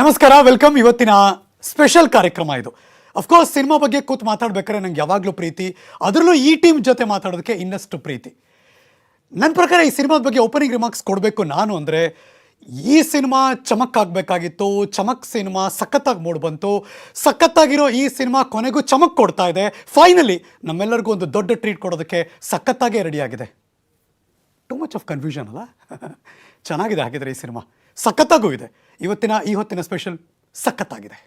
ನಮಸ್ಕಾರ ವೆಲ್ಕಮ್ ಇವತ್ತಿನ ಸ್ಪೆಷಲ್ ಕಾರ್ಯಕ್ರಮ ಇದು. ಅಫ್ಕೋರ್ಸ್ ಸಿನಿಮಾ ಬಗ್ಗೆ ಕೂತು ಮಾತಾಡ್ಬೇಕಾದ್ರೆ ನಂಗೆ ಯಾವಾಗಲೂ ಪ್ರೀತಿ, ಅದರಲ್ಲೂ ಈ ಟೀಮ್ ಜೊತೆ ಮಾತಾಡೋದಕ್ಕೆ ಇನ್ನಷ್ಟು ಪ್ರೀತಿ. ನನ್ನ ಪ್ರಕಾರ ಈ ಸಿನಿಮಾದ ಬಗ್ಗೆ ಓಪನಿಂಗ್ ರಿಮಾರ್ಕ್ಸ್ ಕೊಡಬೇಕು ನಾನು ಅಂದರೆ, ಈ ಸಿನಿಮಾ ಚಮಕ್ ಆಗಬೇಕಾಗಿತ್ತು ಚಮಕ್ ಸಿನಿಮಾ ಸಖತ್ತಾಗಿ ಮೂಡ್ ಬಂತು, ಸಖತ್ತಾಗಿರೋ ಈ ಸಿನಿಮಾ ಕೊನೆಗೂ ಚಮಕ್ ಕೊಡ್ತಾ ಇದೆ. ಫೈನಲಿ ನಮ್ಮೆಲ್ಲರಿಗೂ ಒಂದು ದೊಡ್ಡ ಟ್ರೀಟ್ ಕೊಡೋದಕ್ಕೆ ಸಖತ್ತಾಗೇ ರೆಡಿಯಾಗಿದೆ ಟು ಮಚ್ ಆಫ್ ಕನ್ಫ್ಯೂಷನ್ ಅಲ್ಲ? ಚೆನ್ನಾಗಿದೆ ಹಾಗಿದ್ರೆ ಈ ಸಿನಿಮಾ. ಸಖತ್ತಾಗೂ ಇದೆ ಇವತ್ತಿನ, ಈ ಹೊತ್ತಿನ ಸ್ಪೆಷಲ್ ಸಖತ್ತಾಗಿದೆ.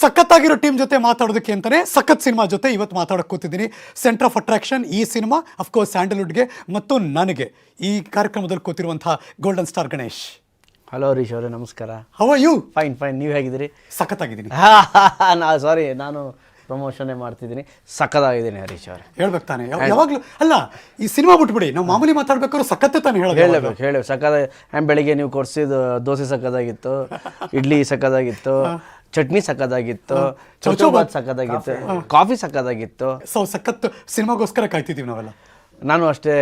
ಸಖತ್ತಾಗಿರೋ ಟೀಮ್ ಜೊತೆ ಮಾತಾಡೋದಕ್ಕೆ ಅಂತಾನೆ ಸಖತ್ ಸಿನಿಮಾ ಜೊತೆ ಇವತ್ತು ಮಾತಾಡೋಕೆ ಕೂತಿದ್ದೀನಿ. ಸೆಂಟರ್ ಆಫ್ ಅಟ್ರಾಕ್ಷನ್ ಈ ಸಿನಿಮಾ ಅಫ್ಕೋರ್ಸ್ ಸ್ಯಾಂಡಲ್ವುಡ್ಗೆ ಮತ್ತು ನನಗೆ ಈ ಕಾರ್ಯಕ್ರಮದಲ್ಲಿ ಕೂತಿರುವಂತಹ ಗೋಲ್ಡನ್ ಸ್ಟಾರ್ ಗಣೇಶ್. ಹಲೋ ರೀಶ್ ಅವರೇ ನಮಸ್ಕಾರ. ಹವ ಯು ಫೈನ್ ಫೈನ್ ನೀವು ಹೇಗಿದ್ದೀರಿ? ಸಖತ್ತಾಗಿದ್ದೀನಿ. ನಾ ಸಾರಿ ನಾನು ಪ್ರಮೋಷನ್ ಮಾಡ್ತಿದ್ದೀನಿ. ಸಖತ್ತಾಗಿದ್ದೀನಿ ಹರೀಶ್ ಅವರೇ. ಹೇಳ್ಬೇಕು ತಾನೆ. ಯಾವಾಗಲೂ ಅಲ್ಲ ಈ ಸಿನಿಮಾ ಬಿಟ್ಬಿಡಿ. ನಾವು ಮಾಮೂಲಿ ಮಾತಾಡ್ಬೇಕಾದ್ರೂ ಸಖತ್ ತಾನೆ ಯಾವಾಗ್ಲೂ. ಹೇಳಬೇಕು ಹೇಳಿ ಸಖತ್ ಆ್ಯಂಡ್ ಬೆಳಿಗ್ಗೆ ನೀವು ಕೊಡ್ಸಿದ್ದು ದೋಸೆ ಸಖತ್ತಾಗಿತ್ತು ಇಡ್ಲಿ ಸಖತ್ತಾಗಿತ್ತು ಚಟ್ನಿ ಸಕ್ಕದಾಗಿತ್ತು ಚೌಚೌಬಾತ್ ಸಕ್ಕದಾಗಿತ್ತು ಕಾಫಿ. ಸಕ್ಕದಾಗಿತ್ತು ಸೊ ಸಖತ್ತು ಸಿನಿಮಾಗೋಸ್ಕರ ಕಾಯ್ತಿದ್ದೀವಿ ನಾವೆಲ್ಲ. ನಾನು ಅಷ್ಟೇ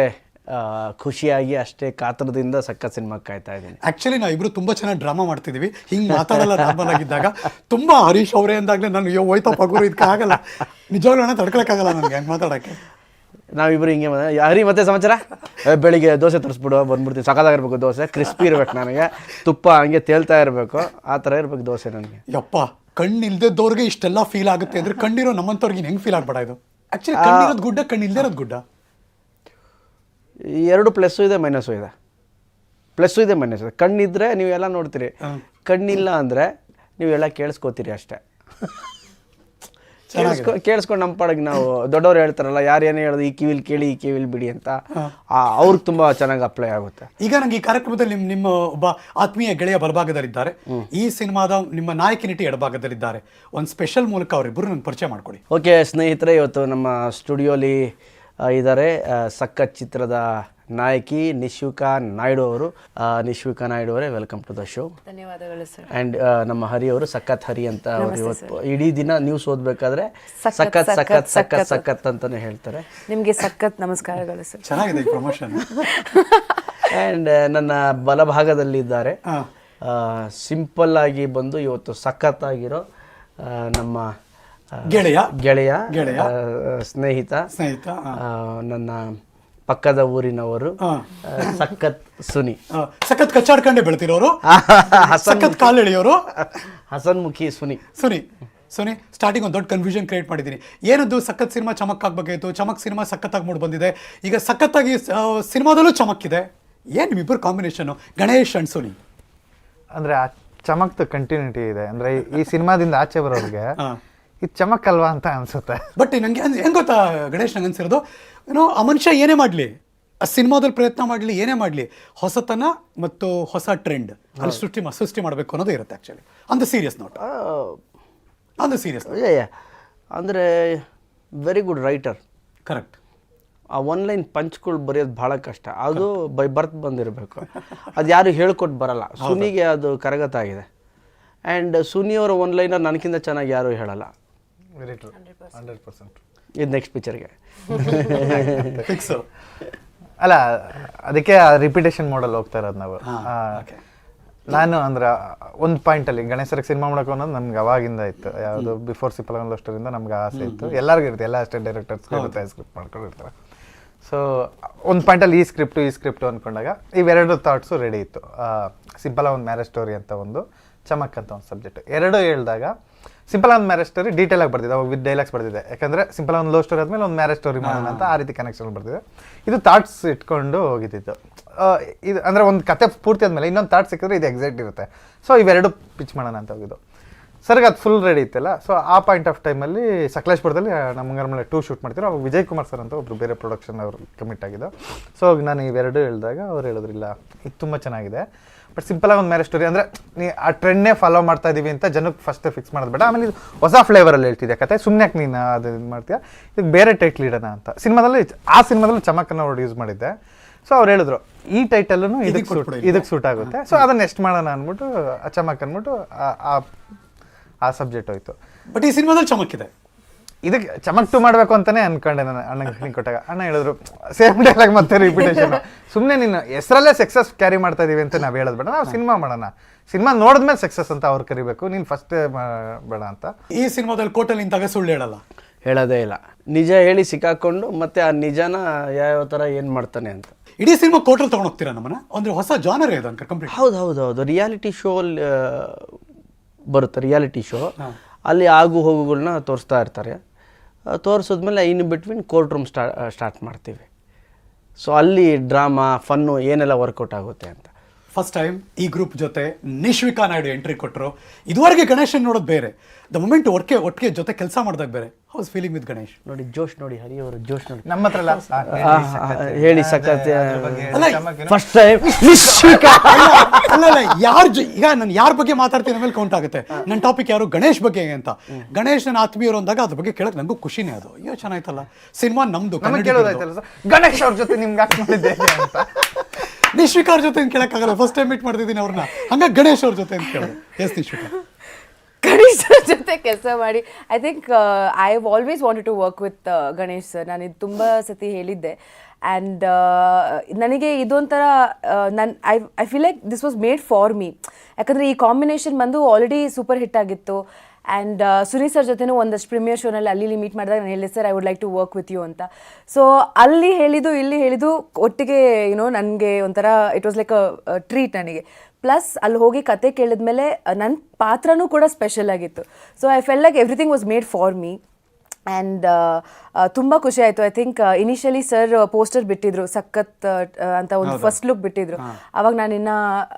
ಖುಷಿಯಾಗಿ ಅಷ್ಟೇ ಕಾತರದಿಂದ ಸಕ್ಕ ಸಿನಿಮಾ ಕಾಯ್ತಾ ಇದ್ದೀನಿ. ಆಕ್ಚುಲಿ ನಾವು ಇಬ್ರು ತುಂಬಾ ಚೆನ್ನಾಗಿ ಡ್ರಾಮಾ ಮಾಡ್ತಿದ್ದೀವಿ ಹಿಂಗೆ ಮಾತಾಡಲ್ಲ ನಾರ್ಮಲ್ ಆಗಿದ್ದಾಗ. ತುಂಬಾ ಹರೀಶ್ ಅವರೇ ಅಂದಾಗಲೇ ನಾನು ಅಯ್ಯೋ ಹೋಯ್ತಾ ಪಗುರು ಇದಕ್ಕೆ ಆಗಲ್ಲ. ನಿಜವಾಗ್ಲೂ ಹಣ ತಡ್ಕೊಳಕ್ಕಾಗಲ್ಲ ನನಗೆ ಹಂಗೆ ಮಾತಾಡಕ್ಕೆ. ನಾವಿಬ್ರು ಹಿಂಗೆ ಅರಿ ಹರಿ ಮತ್ತೆ ಸಮಾಚಾರ? ಬೆಳಿಗ್ಗೆ ದೋಸೆ ತರಿಸ್ಬಿಡು ಬಂದ್ಬಿಡ್ತೀವಿ. ಸಕ್ಕದಾಗಿರ್ಬೇಕು ದೋಸೆ. ಕ್ರಿಸ್ಪಿ ಇರ್ಬೇಕು ನನಗೆ. ತುಪ್ಪ ಹಂಗೆ ತೇಲ್ತಾ ಇರಬೇಕು. ಆ ಥರ ಇರ್ಬೇಕು ದೋಸೆ ನನಗೆ. ಯಪ್ಪ ಕಣ್ಣು ಇಲ್ದಿದ್ದವ್ರಿಗೆ ಇಷ್ಟೆಲ್ಲ ಫೀಲ್ ಆಗುತ್ತೆ ಅಂದ್ರೆ ಕಣ್ಣಿರೋ ನಮ್ಮಂತವ್ರಿಗೆ ಹೆಂಗ್ ಫೀಲ್ ಆಗ್ಬೇಡ ಇದು? ಆಕ್ಚುಲಿ ಕಣ್ಣಿರೋದು ಗುಡ್ಡ ಕಣ್ಣು ಇಲ್ದಿರೋದು ಗುಡ್ಡ. ಎರಡು ಪ್ಲಸ್ಸು ಇದೆ ಮೈನಸ್ಸು ಇದೆ. ಪ್ಲಸ್ಸು ಇದೆ ಮೈನಸ್ ಇದೆ. ಕಣ್ಣಿದ್ರೆ ನೀವು ಎಲ್ಲ ನೋಡ್ತೀರಿ. ಕಣ್ಣಿಲ್ಲ ಅಂದರೆ ನೀವೆಲ್ಲ ಕೇಳಿಸ್ಕೋತೀರಿ ಅಷ್ಟೇ. ಕೇಳಿಸ್ಕೊ ಕೇಳಿಸ್ಕೊಂಡು ನಮ್ಮ ಪಾಡಿಗೆ ನಾವು ದೊಡ್ಡವ್ರು ಹೇಳ್ತಾರಲ್ಲ ಯಾರು ಏನೇ ಹೇಳೋದು ಈ ಕಿವಿಲ್ ಕೇಳಿ ಈ ಕಿವಿಲ್ ಬಿಡಿ ಅಂತ. ಅವ್ರಿಗೆ ತುಂಬ ಚೆನ್ನಾಗಿ ಅಪ್ಲೈ ಆಗುತ್ತೆ. ಈಗ ನಂಗೆ ಈ ಕಾರ್ಯಕ್ರಮದಲ್ಲಿ ನಿಮ್ಮ ನಿಮ್ಮ ಒಬ್ಬ ಆತ್ಮೀಯ ಗೆಳೆಯ ಬಲಭಾಗದಲ್ಲಿದ್ದಾರೆ. ಈ ಸಿನಿಮಾದ ನಿಮ್ಮ ನಾಯಕಿ ನಟಿ ಎಡಭಾಗದಲ್ಲಿದ್ದಾರೆ. ಒಂದು ಸ್ಪೆಷಲ್ ಮೂಲಕ ಅವರಿಬ್ಬರು ನನ್ನ ಪರಿಚಯ ಮಾಡ್ಕೊಡಿ ಓಕೆ ಸ್ನೇಹಿತರೆ ಇವತ್ತು ನಮ್ಮ ಸ್ಟುಡಿಯೋಲಿ ಇದ್ದಾರೆ ಸಖತ್ ಚಿತ್ರದ ನಾಯಕಿ ನಿಶ್ವಿಕಾ ನಾಯ್ಡು ಅವರು. ನಿಶ್ವಿಕಾ ನಾಯ್ಡು ಅವರೇ ವೆಲ್ಕಮ್ ಟು ದ ಶೋ ಧನ್ಯವಾದಗಳು ಸರ್. ಆ್ಯಂಡ್ ನಮ್ಮ ಹರಿ ಅವರು ಸಖತ್ ಹರಿ ಅಂತ ಅವರು ಇವತ್ತು ಇಡೀ ದಿನ ನ್ಯೂಸ್ ಓದಬೇಕಾದ್ರೆ ಸಖತ್, ಸಖತ್ ಸಖತ್ ಸಖತ್, ಅಂತಾನೆ ಹೇಳ್ತಾರೆ. ನಿಮಗೆ ಸಖತ್ ನಮಸ್ಕಾರಗಳು ಸರ್. ಚೆನ್ನಾಗಿದೆ ಈ ಪ್ರಮೋಷನ್ ಆ್ಯಂಡ್ ನನ್ನ ಬಲಭಾಗದಲ್ಲಿದ್ದಾರೆ. ಸಿಂಪಲ್ ಆಗಿ ಬಂದು ಇವತ್ತು ಸಖತ್ ಆಗಿರೋ ನಮ್ಮ ಗೆಳೆಯ? ಗೆಳೆಯ ಗೆಳೆಯ. ಸ್ನೇಹಿತ. ಸ್ನೇಹಿತ ನನ್ನ ಪಕ್ಕದ ಊರಿನವರು ಹಾ. ಸಖತ್ ಸುನಿ. ಸಖತ್ ಕಚ್ಚಾಡ್ಕೊಂಡೆ ಬೆಳ್ತಿರೋರು ಹಸನ್ ಸಖತ್ ಕಾಲ್ ಎಳೆಯೋರು ಹಸನ್ಮುಖಿ ಸುನಿ. ಸುನಿ ಸುನಿ ಸ್ಟಾರ್ಟಿಂಗ್ ಒಂದು ದೊಡ್ಡ ಕನ್ಫ್ಯೂಷನ್ ಕ್ರಿಯೇಟ್ ಮಾಡಿದ್ದೀನಿ ಏನದು ಸಖತ್ ಸಿನಿಮಾ ಚಮಕ್ ಆಗಬೇಕಾಯ್ತು ಚಮಕ್ ಸಿನಿಮಾ ಸಖತ್ತಾಗಿ ಮೂಡ್ ಬಂದಿದೆ. ಈಗ ಸಖತ್ತಾಗಿ ಸಿನಿಮಾದಲ್ಲೂ ಚಮಕ್ಕಿದೆ. ಏನು ನಿಮ್ಮಿಬ್ಬರು ಕಾಂಬಿನೇಷನ್ ಗಣೇಶ್ ಅಂಡ್ ಸುನಿ. ಅಂದ್ರೆ ಆ ಚಮಕ್ದು ಕಂಟಿನ್ಯೂಟಿ ಇದೆ. ಅಂದ್ರೆ ಈ- ಈ ಸಿನಿಮಾದಿಂದ ಆಚೆ ಬರೋರಿಗೆ ಹಾ. ಇದು ಚಮಕ್ ಅಲ್ವಾ ಅಂತ ಅನ್ಸುತ್ತೆ. ಬಟ್ ನಂಗೆ ಅನ್ಸ್- ಹೆಂಗ್ ಗೊತ್ತಾ ಗಣೇಶ್ ನಂಗೆ ಅನ್ಸಿರೋದು ಏನೋ ಆ ಮನುಷ್ಯ ಏನೇ ಮಾಡಲಿ ಆ ಸಿನಿಮಾದಲ್ಲಿ ಪ್ರಯತ್ನ ಮಾಡಲಿ ಏನೇ ಮಾಡಲಿ ಹೊಸತನ ಮತ್ತು ಹೊಸ ಟ್ರೆಂಡ್ ಅಲ್ಲಿ ಸೃಷ್ಟಿ ಮಾ- ಸೃಷ್ಟಿ ಮಾಡಬೇಕು ಅನ್ನೋದು ಇರುತ್ತೆ actually on the serious note on the serious ಅಂದರೆ ವೆರಿ ಗುಡ್ ರೈಟರ್ ಕರೆಕ್ಟ್ ಆ ಒನ್ಲೈನ್ ಪಂಚ್ಗಳು ಬರೆಯೋದು ಭಾಳ ಕಷ್ಟ. ಅದು ಬೈ ಬರ್ತ್ ಬಂದಿರಬೇಕು. ಅದು ಯಾರು ಹೇಳ್ಕೊಟ್ಟು ಬರಲ್ಲ. ಸುನಿಗೆ ಅದು ಕರಗತ ಆಗಿದೆ ಆ್ಯಂಡ್ ಸುನಿಯವರ ಒನ್ಲೈನರ್ ನನಗಿಂತ ಚೆನ್ನಾಗಿ ಯಾರೂ ಹೇಳಲ್ಲ. Very true hundred percent. ಇದು ನೆಕ್ಸ್ಟ್ ಪಿಕ್ಚರ್ಗೆ ಫಿಕ್ಸ್ ಅಲ್ಲ ಅದಕ್ಕೆ ರಿಪಿಟೇಷನ್ ಮಾಡಲ್ ಹೋಗ್ತಾ ಇರೋದು ನಾವು. ಆ, ನಾನು ಅಂದ್ರೆ ಒಂದು ಪಾಯಿಂಟಲ್ಲಿ ಗಣೇಶರಿಗೆ ಸಿನಿಮಾ ಮಾಡೋಕೆ ಅನ್ನೋದು ನಮ್ಗೆ ಅವಾಗಿಂದ ಇತ್ತು. ಯಾವುದು ಬಿಫೋರ್ ಸಿಪ್ಪಲಗನ್ ಲೋಸ್ಟರಿಂದ ನಮ್ಗೆ ಆಸೆ ಇತ್ತು. ಎಲ್ಲರಿಗೂ ಇರುತ್ತೆ ಎಲ್ಲ ಅಷ್ಟೇ ಡೈರೆಕ್ಟರ್ಸ್ ಇರುತ್ತೆ ಸ್ಕ್ರಿಪ್ಟ್ ಮಾಡ್ಕೊಂಡಿರ್ತಾರೆ. ಸೊ ಒಂದು ಪಾಯಿಂಟಲ್ಲಿ ಈ ಸ್ಕ್ರಿಪ್ಟು ಈ ಸ್ಕ್ರಿಪ್ಟು ಅನ್ಕೊಂಡಾಗ ಇವೆರಡು ಥಾಟ್ಸು ರೆಡಿ ಇತ್ತು. ಸಿಂಪಲ್ ಒಂದು ಮ್ಯಾರೇಜ್ ಸ್ಟೋರಿ ಅಂತ ಒಂದು ಚಮಕ್ ಅಂತ ಒಂದು ಸಬ್ಜೆಕ್ಟ್ ಎರಡು ಹೇಳಿದಾಗ ಸಿಂಪಲ್ ಒಂದು ಮ್ಯಾರೇಜ್ ಸ್ಟೋರಿ ಡೀಟೇಲ್ ಆಗಿ ಬರ್ತಿದೆ ವಿತ್ ಡೈಲಾಗ್ಸ್ ಬರ್ತಿದೆ. ಯಾಕಂದ್ರೆ ಸಿಂಪಲ್ ಒಂದು ಲವ್ ಸ್ಟೋರಿ ಆದ್ಮೇಲೆ ಒಂದು ಮ್ಯಾರೇಜ್ ಸ್ಟೋರಿ ಮಾಡೋಣ ಅಂತ ಆ ರೀತಿ ಕನೆಕ್ಷನ್ ಬರ್ತಿದೆ. ಇದು ಥಾಟ್ಸ್ ಇಟ್ಕೊಂಡು ಹೋಗಿದ್ದಿತ್ತು ಇದು ಅಂದ್ರೆ ಒಂದು ಕತೆ ಪೂರ್ತಿ ಆದ್ಮೇಲೆ ಇನ್ನೊಂದು ಥಾಟ್ ಸಿಕ್ಕಿದ್ರೆ ಇದು ಎಕ್ಸಾಕ್ಟ್ ಇರುತ್ತೆ. ಸೊ ಇವೆರಡು ಪಿಚ್ ಮಾಡೋಣ ಅಂತ ಹೋಗಿದ್ದು. ಸರ್ಗೆ ಅದು ಫುಲ್ ರೆಡಿ ಇತ್ತಲ್ಲ ಸೊ ಆ ಪಾಯಿಂಟ್ ಆಫ್ ಟೈಮಲ್ಲಿ ಸಕಲೇಶ್ಪುರದಲ್ಲಿ ನಮ್ಮ ಮೇಲೆ ಟೂ ಶೂಟ್ ಮಾಡ್ತಿದ್ರು. ಅವಾಗ ವಿಜಯ್ ಕುಮಾರ್ ಸರ್ ಅಂತ ಒಬ್ಬರು ಬೇರೆ ಪ್ರೊಡಕ್ಷನ್ ಅವರು ಕಮಿಟ್ ಆಗಿದ್ದು. ಸೊ ನಾನು ಇವೆರಡು ಹೇಳಿದಾಗ ಅವ್ರು ಹೇಳಿದ್ರಿಲ್ಲ ಇದು ತುಂಬ ಚೆನ್ನಾಗಿದೆ. ಬಟ್ ಸಿಂಪಲ್ ಆಗಿ ಒಂದು ಮ್ಯಾರೇಜ್ ಸ್ಟೋರಿ ಅಂದರೆ ನೀ ಆ ಟ್ರೆಂಡ್ನೇ ಫಾಲೋ ಮಾಡ್ತಾ ಇದೀವಿ ಅಂತ ಜನಕ್ಕೆ ಫಸ್ಟ್ ಫಿಕ್ಸ್ ಮಾಡೋದು ಬೇಡ. ಆಮೇಲೆ ಇದು ಹೊಸ ಫ್ಲೇವರಲ್ಲಿ ಹೇಳ್ತಿದ್ದೆ ಕತೆ? ಸುಮ್ಮನೆ ಯಾಕೆ ನೀನು ಅದು ಇದು ಮಾಡ್ತೀಯಾ? ಇದಕ್ಕೆ ಬೇರೆ ಟೈಟ್ಲ್ ಇಡೋಣ ಅಂತ. ಸಿನಿಮಾದಲ್ಲಿ ಆ ಸಿನಿಮಾದಲ್ಲಿ ಚಮಕನ್ನ ಅವ್ರು ಯೂಸ್ ಮಾಡಿದ್ದೆ. ಸೊ ಅವ್ರು ಹೇಳಿದ್ರು ಈ ಟೈಟಲ್ಲೂ ಇದಕ್ಕೆ ಸೂಟ್ ಇದಕ್ಕೆ ಸೂಟ್ ಆಗುತ್ತೆ. ಸೊ ಅದನ್ನ ಎಷ್ಟು ಮಾಡೋಣ ಅಂದ್ಬಿಟ್ಟು ಆ ಚಮಕ್ ಅಂದ್ಬಿಟ್ಟು ಆ- ಆ ಸಬ್ಜೆಕ್ಟ್ ಹೋಯ್ತು. ಬಟ್ ಈ ಸಿನಿಮಾದಲ್ಲಿ ಚಮಕ್ಕಿದೆ ಇದಕ್ಕೆ ಚಮಕ್ ಟು ಮಾಡ್ಬೇಕು ಅಂತಾನೆ ಅನ್ಕೊಂಡೆ ನಾನು ಅಣ್ಣಂಗೆ ಕೊಟ್ಟಾಗ. ಅಣ್ಣ ಹೇಳಿದ್ರು ಸೇಮ್ ಡೈಲಾಗ್ ಮತ್ತೆ ರಿಪಿಟೇಷನ್ ಸುಮ್ಮನೆ ನೀನು ಹೆಸರಲ್ಲೇ ಸಕ್ಸಸ್ ಕ್ಯಾರಿ ಮಾಡ್ತಾ ಇದೀವಿ ಅಂತ ನಾವು ಹೇಳೋದು ಬೇಡ. ನಾವು ಸಿನಿಮಾ ಮಾಡೋಣ. ಸಿನಿಮಾ ನೋಡಿದ್ಮೇಲೆ ಸಕ್ಸಸ್ ಅಂತ ಅವ್ರು ಕರಿಬೇಕು. ನೀನು ಫಸ್ಟ್ ಬೇಡ ಅಂತ. ಈ ಸಿನಿಮಾದಲ್ಲಿ ಕೋಟಲ್ಲಿ ನಿಂತಾಗ ಸುಳ್ಳು ಹೇಳಲ್ಲ? ಹೇಳೋದೇ ಇಲ್ಲ. ನಿಜ ಹೇಳಿ ಸಿಕ್ಕಾಕೊಂಡು ಮತ್ತೆ ಆ ನಿಜನ ಯಾವ ಥರ ಏನು ಮಾಡ್ತಾನೆ ಅಂತ. ಇಡೀ ಸಿನಿಮಾ ಕೋಟಲ್ ತಗೊಂಡು ಹೋಗ್ತೀರಾ ನಮ್ಮನ್ನ? ಅಂದ್ರೆ ಹೊಸ ಜಾನರ್ ಇದೆ ಅಂತ ಕಂಪ್ಲೀಟ್ ಹೌದು ಹೌದು ಹೌದು. ರಿಯಾಲಿಟಿ ಶೋ ಬರುತ್ತೆ. ರಿಯಾಲಿಟಿ ಶೋ ಅಲ್ಲಿ ಆಗು ಹೋಗುಗಳನ್ನ ತೋರಿಸ್ತಾ ಇರ್ತಾರೆ. ತೋರಿಸಿದ್ಮೇಲೆ ಇನ್ ಬಿಟ್ವೀನ್ ಕೋರ್ಟ್ ರೂಮ್ ಸ್ಟಾ, ಸ್ಟಾರ್ಟ್ ಮಾಡ್ತೀವಿ. ಸೊ ಅಲ್ಲಿ ಡ್ರಾಮಾ, ಫನ್ನು ಏನೆಲ್ಲ ವರ್ಕೌಟ್ ಆಗುತ್ತೆ ಅಂತ. ಫಸ್ಟ್ ಟೈಮ್ ಈ ಗ್ರೂಪ್ ಜೊತೆ ನಿಶ್ವಿಕಾ ನಾಯ್ಡು ಎಂಟ್ರಿ ಕೊಟ್ಟರು ಇದುವರೆಗೆ ಗಣೇಶನ್ ನೋಡೋದು ಬೇರೆ. ದ ಮೊಮೆಂಟ್ ಒಟ್ಟಿಗೆ ಒಟ್ಟಿಗೆ ಜೊತೆ ಕೆಲಸ ಮಾಡಿದಾಗ ಬೇರೆ. How's feeling with Ganesh? ನೋಡಿ ಜೋಶ್ ನೋಡಿ ಹರಿ ಅವರು ಜೋಶ್ ನೋಡಿ. ನಮ್ಮ ಹತ್ರ ಹೇಳಿ ಫಸ್ಟ್ ಟೈಮ್ ನಿಶ್ವಿಕಾ. ಅಲ್ಲ ಅಲ್ಲ ಯಾರ ಈಗ ನಾನು ಯಾರ ಬಗ್ಗೆ ಮಾತಾಡ್ತೀನಿ ಮೇಲೆ ಕೌಂಟ್ ಆಗುತ್ತೆ. ನನ್ನ ಟಾಪಿಕ್ ಯಾರು? ಗಣೇಶ್ ಬಗ್ಗೆ ಅಂತ. ಗಣೇಶ್ ನನ್ನ ಆತ್ಮೀಯರು ಅಂದಾಗ ಅದ್ರ ಬಗ್ಗೆ ಕೇಳಕ್ ನಂಗೂ ಖುಷಿನೇ ಅದು. ಅಯ್ಯೋ ಚೆನ್ನಾಯ್ತಲ್ಲ. ಸಿನಿಮಾ ನಮ್ದು ಗಣೇಶ್ ಅವ್ರ ಜೊತೆ ನಿಮ್ಗೆ ಅಂತ. ನಿಶ್ವಿಕಾ ಅವ್ರ ಜೊತೆ ಕೇಳಕ್ಕಾಗಲ್ಲ ಫಸ್ಟ್ ಟೈಮ್ ಮೀಟ್ ಮಾಡ್ತಿದ್ದೀನಿ ಅವ್ರನ್ನ. ಹಂಗ ಗಣೇಶ್ ಅವ್ರ ಜೊತೆ ಅಂತ ಕೇಳೋ. ಎಸ್ ನಿಶ್ವಿಕಾ. ಗಣೇಶ್ ಸರ್ ಜೊತೆ ಕೆಲಸ ಮಾಡಿ. I think I have always wanted to work with Ganesh sir ನಾನು ಇದು ತುಂಬ ಸತಿ ಹೇಳಿದ್ದೆ. ಆ್ಯಂಡ್ ನನಗೆ ಇದೊಂಥರ ನನ್ನ I I feel like this was made for me ಯಾಕಂದರೆ ಈ ಕಾಂಬಿನೇಷನ್ ಬಂದು ಆಲ್ರೆಡಿ ಸೂಪರ್ ಹಿಟ್ ಆಗಿತ್ತು. ಆ್ಯಂಡ್ ಸುನಿ ಸರ್ ಜೊತೆನೂ ಒಂದಷ್ಟು ಪ್ರೀಮಿಯರ್ ಶೋನಲ್ಲಿ ಅಲ್ಲಿ ಮೀಟ್ ಮಾಡಿದಾಗ ನಾನು ಹೇಳಿದೆ sir I would like to work with you ಅಂತ. ಸೊ ಅಲ್ಲಿ ಹೇಳಿದ್ದು ಇಲ್ಲಿ ಹೇಳಿದ್ದು ಒಟ್ಟಿಗೆ ಏನೋ ನನಗೆ ಒಂಥರ it was like a treat ನನಗೆ. ಪ್ಲಸ್ ಅಲ್ಲಿ ಹೋಗಿ ಕತೆ ಕೇಳಿದ್ಮೇಲೆ ನನ್ನ ಪಾತ್ರನೂ ಕೂಡ ಸ್ಪೆಷಲ್ ಆಗಿತ್ತು. So I felt like everything was made for me and ತುಂಬ ಖುಷಿ ಆಯಿತು. I think initially sir poster ಬಿಟ್ಟಿದ್ರು ಸಖತ್ ಅಂತ ಒಂದು ಫಸ್ಟ್ ಲುಕ್ ಬಿಟ್ಟಿದ್ರು. ಅವಾಗ ನಾನು ಇನ್ನ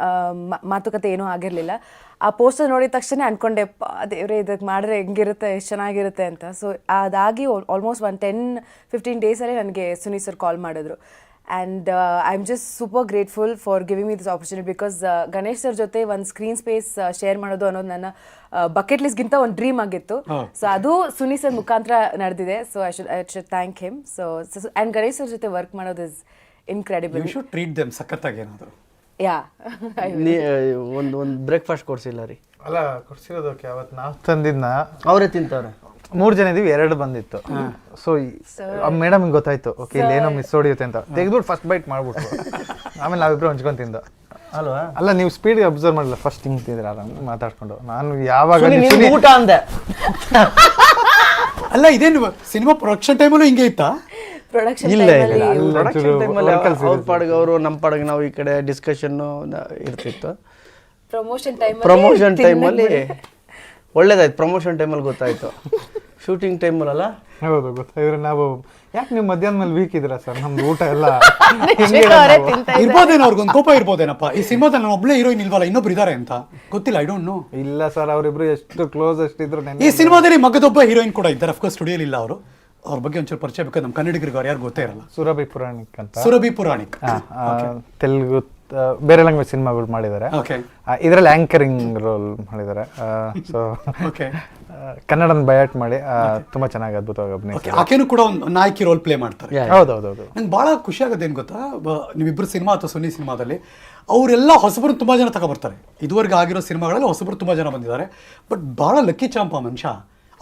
ಆ, ಮ- ಮಾತುಕತೆ ಏನೂ ಆಗಿರಲಿಲ್ಲ. ಆ ಪೋಸ್ಟರ್ ನೋಡಿದ ತಕ್ಷಣ ಅನ್ಕೊಂಡೆ ದೇವ್ರೆ ಇದಕ್ಕೆ ಮಾಡಿದ್ರೆ ಹೆಂಗಿರುತ್ತೆ ಎಷ್ಟು ಚೆನ್ನಾಗಿರುತ್ತೆ ಅಂತ. ಸೊ ಅದಾಗಿ ಆಲ್ಮೋಸ್ಟ್ ಒಂದು ಟೆನ್ ಫಿಫ್ಟೀನ್ ಡೇಸಲ್ಲೇ ನನಗೆ ಸುನಿ ಸರ್ ಕಾಲ್ ಮಾಡಿದ್ರು. And I am just super grateful for giving me this opportunity because Ganesh sir ಜೊತೆ ಒಂದು ಸ್ಕ್ರೀನ್ ಸ್ಪೇಸ್ ಶೇರ್ ಮಾಡೋದು ಅನ್ನೋದು ನನ್ನ ಬಕೆಟ್ ಲಿಸ್ಟ್ಗಿಂತ ಒಂದು ಡ್ರೀಮ್ ಆಗಿತ್ತು. ಸೊ ಅದು ಸುನಿ ಸರ್ ಮುಖಾಂತರ ನಡೆದಿದೆ. So I should I should thank him so and Ganesh sir ಜೊತೆ ವರ್ಕ್ ಮಾಡೋದು ಇಸ್ ಇನ್ಕ್ರೆಡಿಬಲ್ ಸಖತ್ತಾಗಿ ಏನಾದ್ರು. ಯಾ. ನೀ ಒಂದು ಒಂದು ಬ್ರೇಕ್ಫಾಸ್ಟ್ ಕೊಡ್ಸಿಲ್ಲ ರೀ. ಅಲ್ಲ ಕೊಡ್ಸಿರೋದಕ್ಕೆ ಅವತ್ತು ನಾವು ತಂದಿದ್ನ. ಅವರೇ ತಿಂತವ್ರೆ? ಮೂರು ಜನ ಇದೀವಿ ಎರಡು ಬಂದಿತ್ತು. ಸೊ ಮೇಡಮ್ ಗೊತ್ತಾಯ್ತು ಓಕೆ ಇಲ್ಲಿ ಏನೋ ಮಿಸ್ ಹೊಡಿಯುತ್ತೆ ಅಂತ. ತೆಗೆದ್ಬಿಟ್ಟು ಫಸ್ಟ್ ಬೈಟ್ ಮಾಡ್ಬಿಟ್ಟು ಆಮೇಲೆ ನಾವಿಬ್ರು ಹಂಚ್ಕೊಂಡ್ ತಿಂದು. ಅಲ್ವಾ? ಅಲ್ಲ ನೀವು ಸ್ಪೀಡ್ ಅಬ್ಸರ್ವ್ ಮಾಡಿಲ್ಲ ಫಸ್ಟ್ ಹಿಂಗ್ ತಿಂದ್ರೆ ಆರಾಮ್ ಮಾತಾಡ್ಕೊಂಡು. ನಾನು ಯಾವಾಗ ಊಟ ಅಂದೆ. ಅಲ್ಲ ಇದೇನು ಸಿನಿಮಾ ಪ್ರೊಡಕ್ಷನ್ ಟೈಮಲ್ಲೂ ಹಿಂಗೆ ಇತ್ತಾ? ಪ್ರೊಡಕ್ಷನ್ ಇಲ್ಲ, ಇಲ್ಲ, ಪ್ರೊಡಕ್ಷನ್ ಟೈಮಲ್ಲಿ ಅವ್ರ ಪಾಡಿಗೆ ಅವರು ನಮ್ಮ ಪಾಡಿಗೆ ನಾವು ಈ ಕಡೆ ಡಿಸ್ಕಷನ್ ಇರ್ತಿತ್ತು. ಪ್ರಮೋಷನ್ ಟೈಮ್ ಪ್ರಮೋಷನ್ ಟೈಮಲ್ಲಿ ಒಳ್ಳೇದಾಯ್ತು ಪ್ರಮೋಷನ್ ಟೈಮಲ್ಲಿ ಗೊತ್ತಾಯ್ತು. ಶೂಟಿಂಗ್ ಟೈಮಲ್ಲ ಹೌದು ಗೊತ್ತಾಯ್ದ್ರೆ ನಾವು ಯಾಕೆ ನೀವು ಮಧ್ಯಾಹ್ನ ಮೇಲೆ ವೀಕ್ ಇದ್ದೀರಾ ಸರ್? ನಮ್ದು ಊಟ ಎಲ್ಲ ಇರ್ಬೋದೇನೋ ಅವ್ರಿಗೊಂದು ಕೋಪ ಇರ್ಬೋದೇನಪ್ಪ? ಈ ಸಿನಿಮಾದಲ್ಲಿ ನಾನು ಒಬ್ಳೆ ಹೀರೋಯಿನ್ ಇಲ್ವಲ್ಲ ಇನ್ನೊಬ್ರು ಇದಾರೆ ಅಂತ? ಗೊತ್ತಿಲ್ಲ ಐ ಡೋಂಟ್ ನೋ ಇಲ್ಲ ಸರ್ ಅವರಿಬ್ರು ಎಷ್ಟು ಕ್ಲೋಸ್ ಅಷ್ಟಿದ್ರು ನೆನ್ನೆ ಈ ಸಿನಿಮಾದಲ್ಲಿ ಮಗದೊಬ್ಬ ಹೀರೋಯಿನ್ ಕೂಡ ಇದ್ದಾರೆ. ಅಫ್ಕೋರ್ಸ್ ಸ್ಟುಡಿಯೋಲಿ ಇಲ್ಲ ಅವರು. ಅವ್ರ ಬಗ್ಗೆ ಒಂಚೂರು ಪರಿಚಯ ಬೇಕಾದ್ರೆ ನಮ್ಮ ಕನ್ನಡಿಗರಿಗೆ ಅವ್ರು ಯಾರು ಗೊತ್ತೇ ಇರಲ್ಲ. ಸುರಭಿ ಪುರಾಣಿಕ್ ಅಂತ. ಸುರಭಿ ಪುರಾಣಿಕ್. ಆ, ಆ, ತೆಲುಗು ಆ, ಬೇರೆ ಲ್ಯಾಂಗ್ವೇಜ್ ಸಿನಿಮಾಗಳು ಮಾಡಿದ್ದಾರೆ ಓಕೆ ಇದರಲ್ಲಿ ಆಂಕರಿಂಗ್ ರೋಲ್ ಮಾಡಿದ್ದಾರೆ ಸೊ ಓಕೆ ಕನ್ನಡನ ಬಯಾಟ್ ಮಾಡಿ ಆ, ತುಂಬಾ ಚೆನ್ನಾಗಿ ಅದ್ಭುತವಾಗಿ ಓಕೆ ಆಕೆನೂ ಕೂಡ ಒಂದು ನಾಯಕಿ ರೋಲ್ ಪ್ಲೇ ಮಾಡ್ತಾರೆ. ಹೌದೌದೌದು. ನಂಗೆ ಭಾಳ ಖುಷಿ ಆಗೋದು ಏನು ಗೊತ್ತಾ? ಬ- ನೀವಿಬ್ರು ಸಿನಿಮಾ ಅಥವಾ ಸುನಿ ಸಿನಿಮಾದಲ್ಲಿ ಅವರೆಲ್ಲ ಹೊಸಬರು ತುಂಬಾ ಜನ ತಗೊಬರ್ತಾರೆ ಇದುವರೆಗೆ ಆಗಿರೋ ಸಿನಿಮಾಗಳಲ್ಲಿ ಹೊಸಬರು ತುಂಬಾ ಜನ ಬಂದಿದ್ದಾರೆ. ಬಟ್ ಭಾಳ ಲಕ್ಕಿ ಚಾಂಪ ಮನುಷ್ಯ.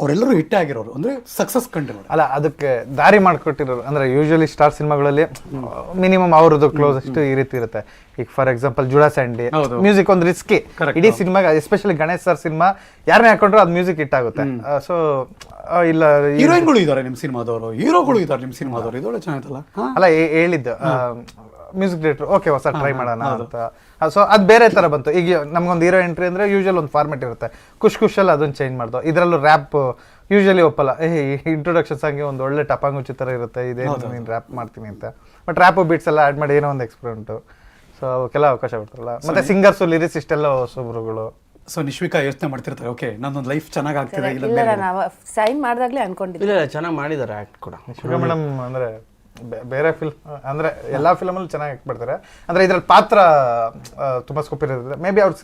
ಅವರೆಲ್ಲರೂ ಹಿಟ್ ಆಗಿರೋರು. ಅಂದ್ರೆ ಸಕ್ಸಸ್ ಕಂಡಿರೋರು. ಅಲ್ಲ ಅದಕ್ಕೆ ದಾರಿ ಮಾಡ್ಕೊಟ್ಟಿರೋರು. ಅಂದ್ರೆ ಯೂಶಲಿ ಸ್ಟಾರ್ ಸಿನಿಮಾಗಳಲ್ಲಿ ಮಿನಿಮಮ್ ಅವ್ರದ್ದು ಕ್ಲೋಸ್ ಅಷ್ಟು ಈ ರೀತಿ ಇರುತ್ತೆ. ಈಗ for example Judah Sandy. Music ಒಂದು ರಿಸ್ಕಿ ಇಡೀ cinema especially Ganesh sir cinema ಯಾರನ್ನೇ ಹಾಕೊಂಡ್ರು ಅದು ಮ್ಯೂಸಿಕ್ ಹಿಟ್ ಆಗುತ್ತೆ. ಸೊ ಇಲ್ಲ ಹೀರೋಯಿನ್ಗಳು ಇದ್ದಾರೆ ನಿಮ್ಮ ಸಿನಿಮಾದವರು. ಹೀರೋಗಳು ಇದ್ದಾರೆ ನಿಮ್ಮ ಸಿನಿಮಾದವರು. ಇದೊಳ್ಳೆ ಚೆನ್ನಾಗಿತ್ತಲ್ಲ ಅಲ್ಲ ಹೇಳಿದ್ದು. ಮ್ಯೂಸಿಕ್ ಡೈರೆಕ್ಟರ್ ಓಕೆ ಹೊಸ ಟ್ರೈ ಮಾಡೋಣ ಅಂತ. ಸೊ ಅದು ಬೇರೆ ತರ ಬಂತು. ಈಗ ನಮಗೊಂದು ಹೀರೋ ಎಂಟ್ರಿ ಅಂದ್ರೆ ಯೂಶಲ್ ಒಂದು ಫಾರ್ಮೆಟ್ ಇರುತ್ತೆ. ಖುಷ್ ಖುಷಲ್ಲಿ ಅದನ್ನು ಚೇಂಜ್ ಮಾಡ್ದು. ಇದರಲ್ಲೂ ರ್ಯಾಪ್ ಯೂಶಲಿ ಒಪ್ಪಲ್ಲ. ಏ ಇಂಟ್ರೊಡಕ್ಷನ್ಸ್ ಸಾಂಗ್ಗೆ ಒಂದು ಒಳ್ಳೆ ಟಪಾಂಗುಚಿ ಥರ ಇರುತ್ತೆ. ಇದೇನು ನೀನು ರ್ಯಾಪ್ ಮಾಡ್ತೀನಿ ಅಂತ. ಬಟ್ ರ್ಯಾಪು ಬೀಟ್ಸ್ ಎಲ್ಲ ಆ್ಯಡ್ ಮಾಡಿ ಏನೋ ಒಂದು ಎಕ್ಸ್ಪೆರಿಮೆಂಟು ಸೊ ಅವಕ್ಕೆಲ್ಲ ಅವಕಾಶ ಕೊಡ್ತಾರಲ್ಲ. ಮತ್ತೆ ಸಿಂಗರ್ಸು ಲಿರಿಕ್ಸ್ ಇಷ್ಟೆಲ್ಲ ಹೊಸಬ್ರುಗಳು. ಸೊ ನಿಶ್ವಿಕಾ ಯೋಚನೆ ಮಾಡ್ತಿರ್ತಾರೆ. ಓಕೆ ನನ್ನೊಂದು ಲೈಫ್ ಚೆನ್ನಾಗಿ ಆಗ್ತಿದೆ ಇಲ್ಲ ಸೈನ್ ಮಾಡಿದಾಗಲೇ ಅನ್ಕೊಂಡಿದ್ದೆ ಇಲ್ಲ ಚೆನ್ನಾಗಿ ಮಾಡಿದ್ದಾರೆ ಆ್ಯಕ್ಟ್ ಕೂಡ. ನಿಶ್ವಿಕಾ ಮೇಡಮ್ ಅಂದ್ರೆ ಬೇರೆ ಫಿಲ್ಮ್ ಅಂದರೆ ಎಲ್ಲ ಫಿಲಮಲ್ಲೂ ಚೆನ್ನಾಗಿ ಆಕ್ಟ್ ಮಾಡ್ತಾರೆ. ಅಂದ್ರೆ ಇದ್ರಲ್ಲಿ ಪಾತ್ರ ತುಂಬ ಸ್ಕೋಪ್ ಇರೋದ್ರೆ ಮೇ ಬಿ ಅವ್ರ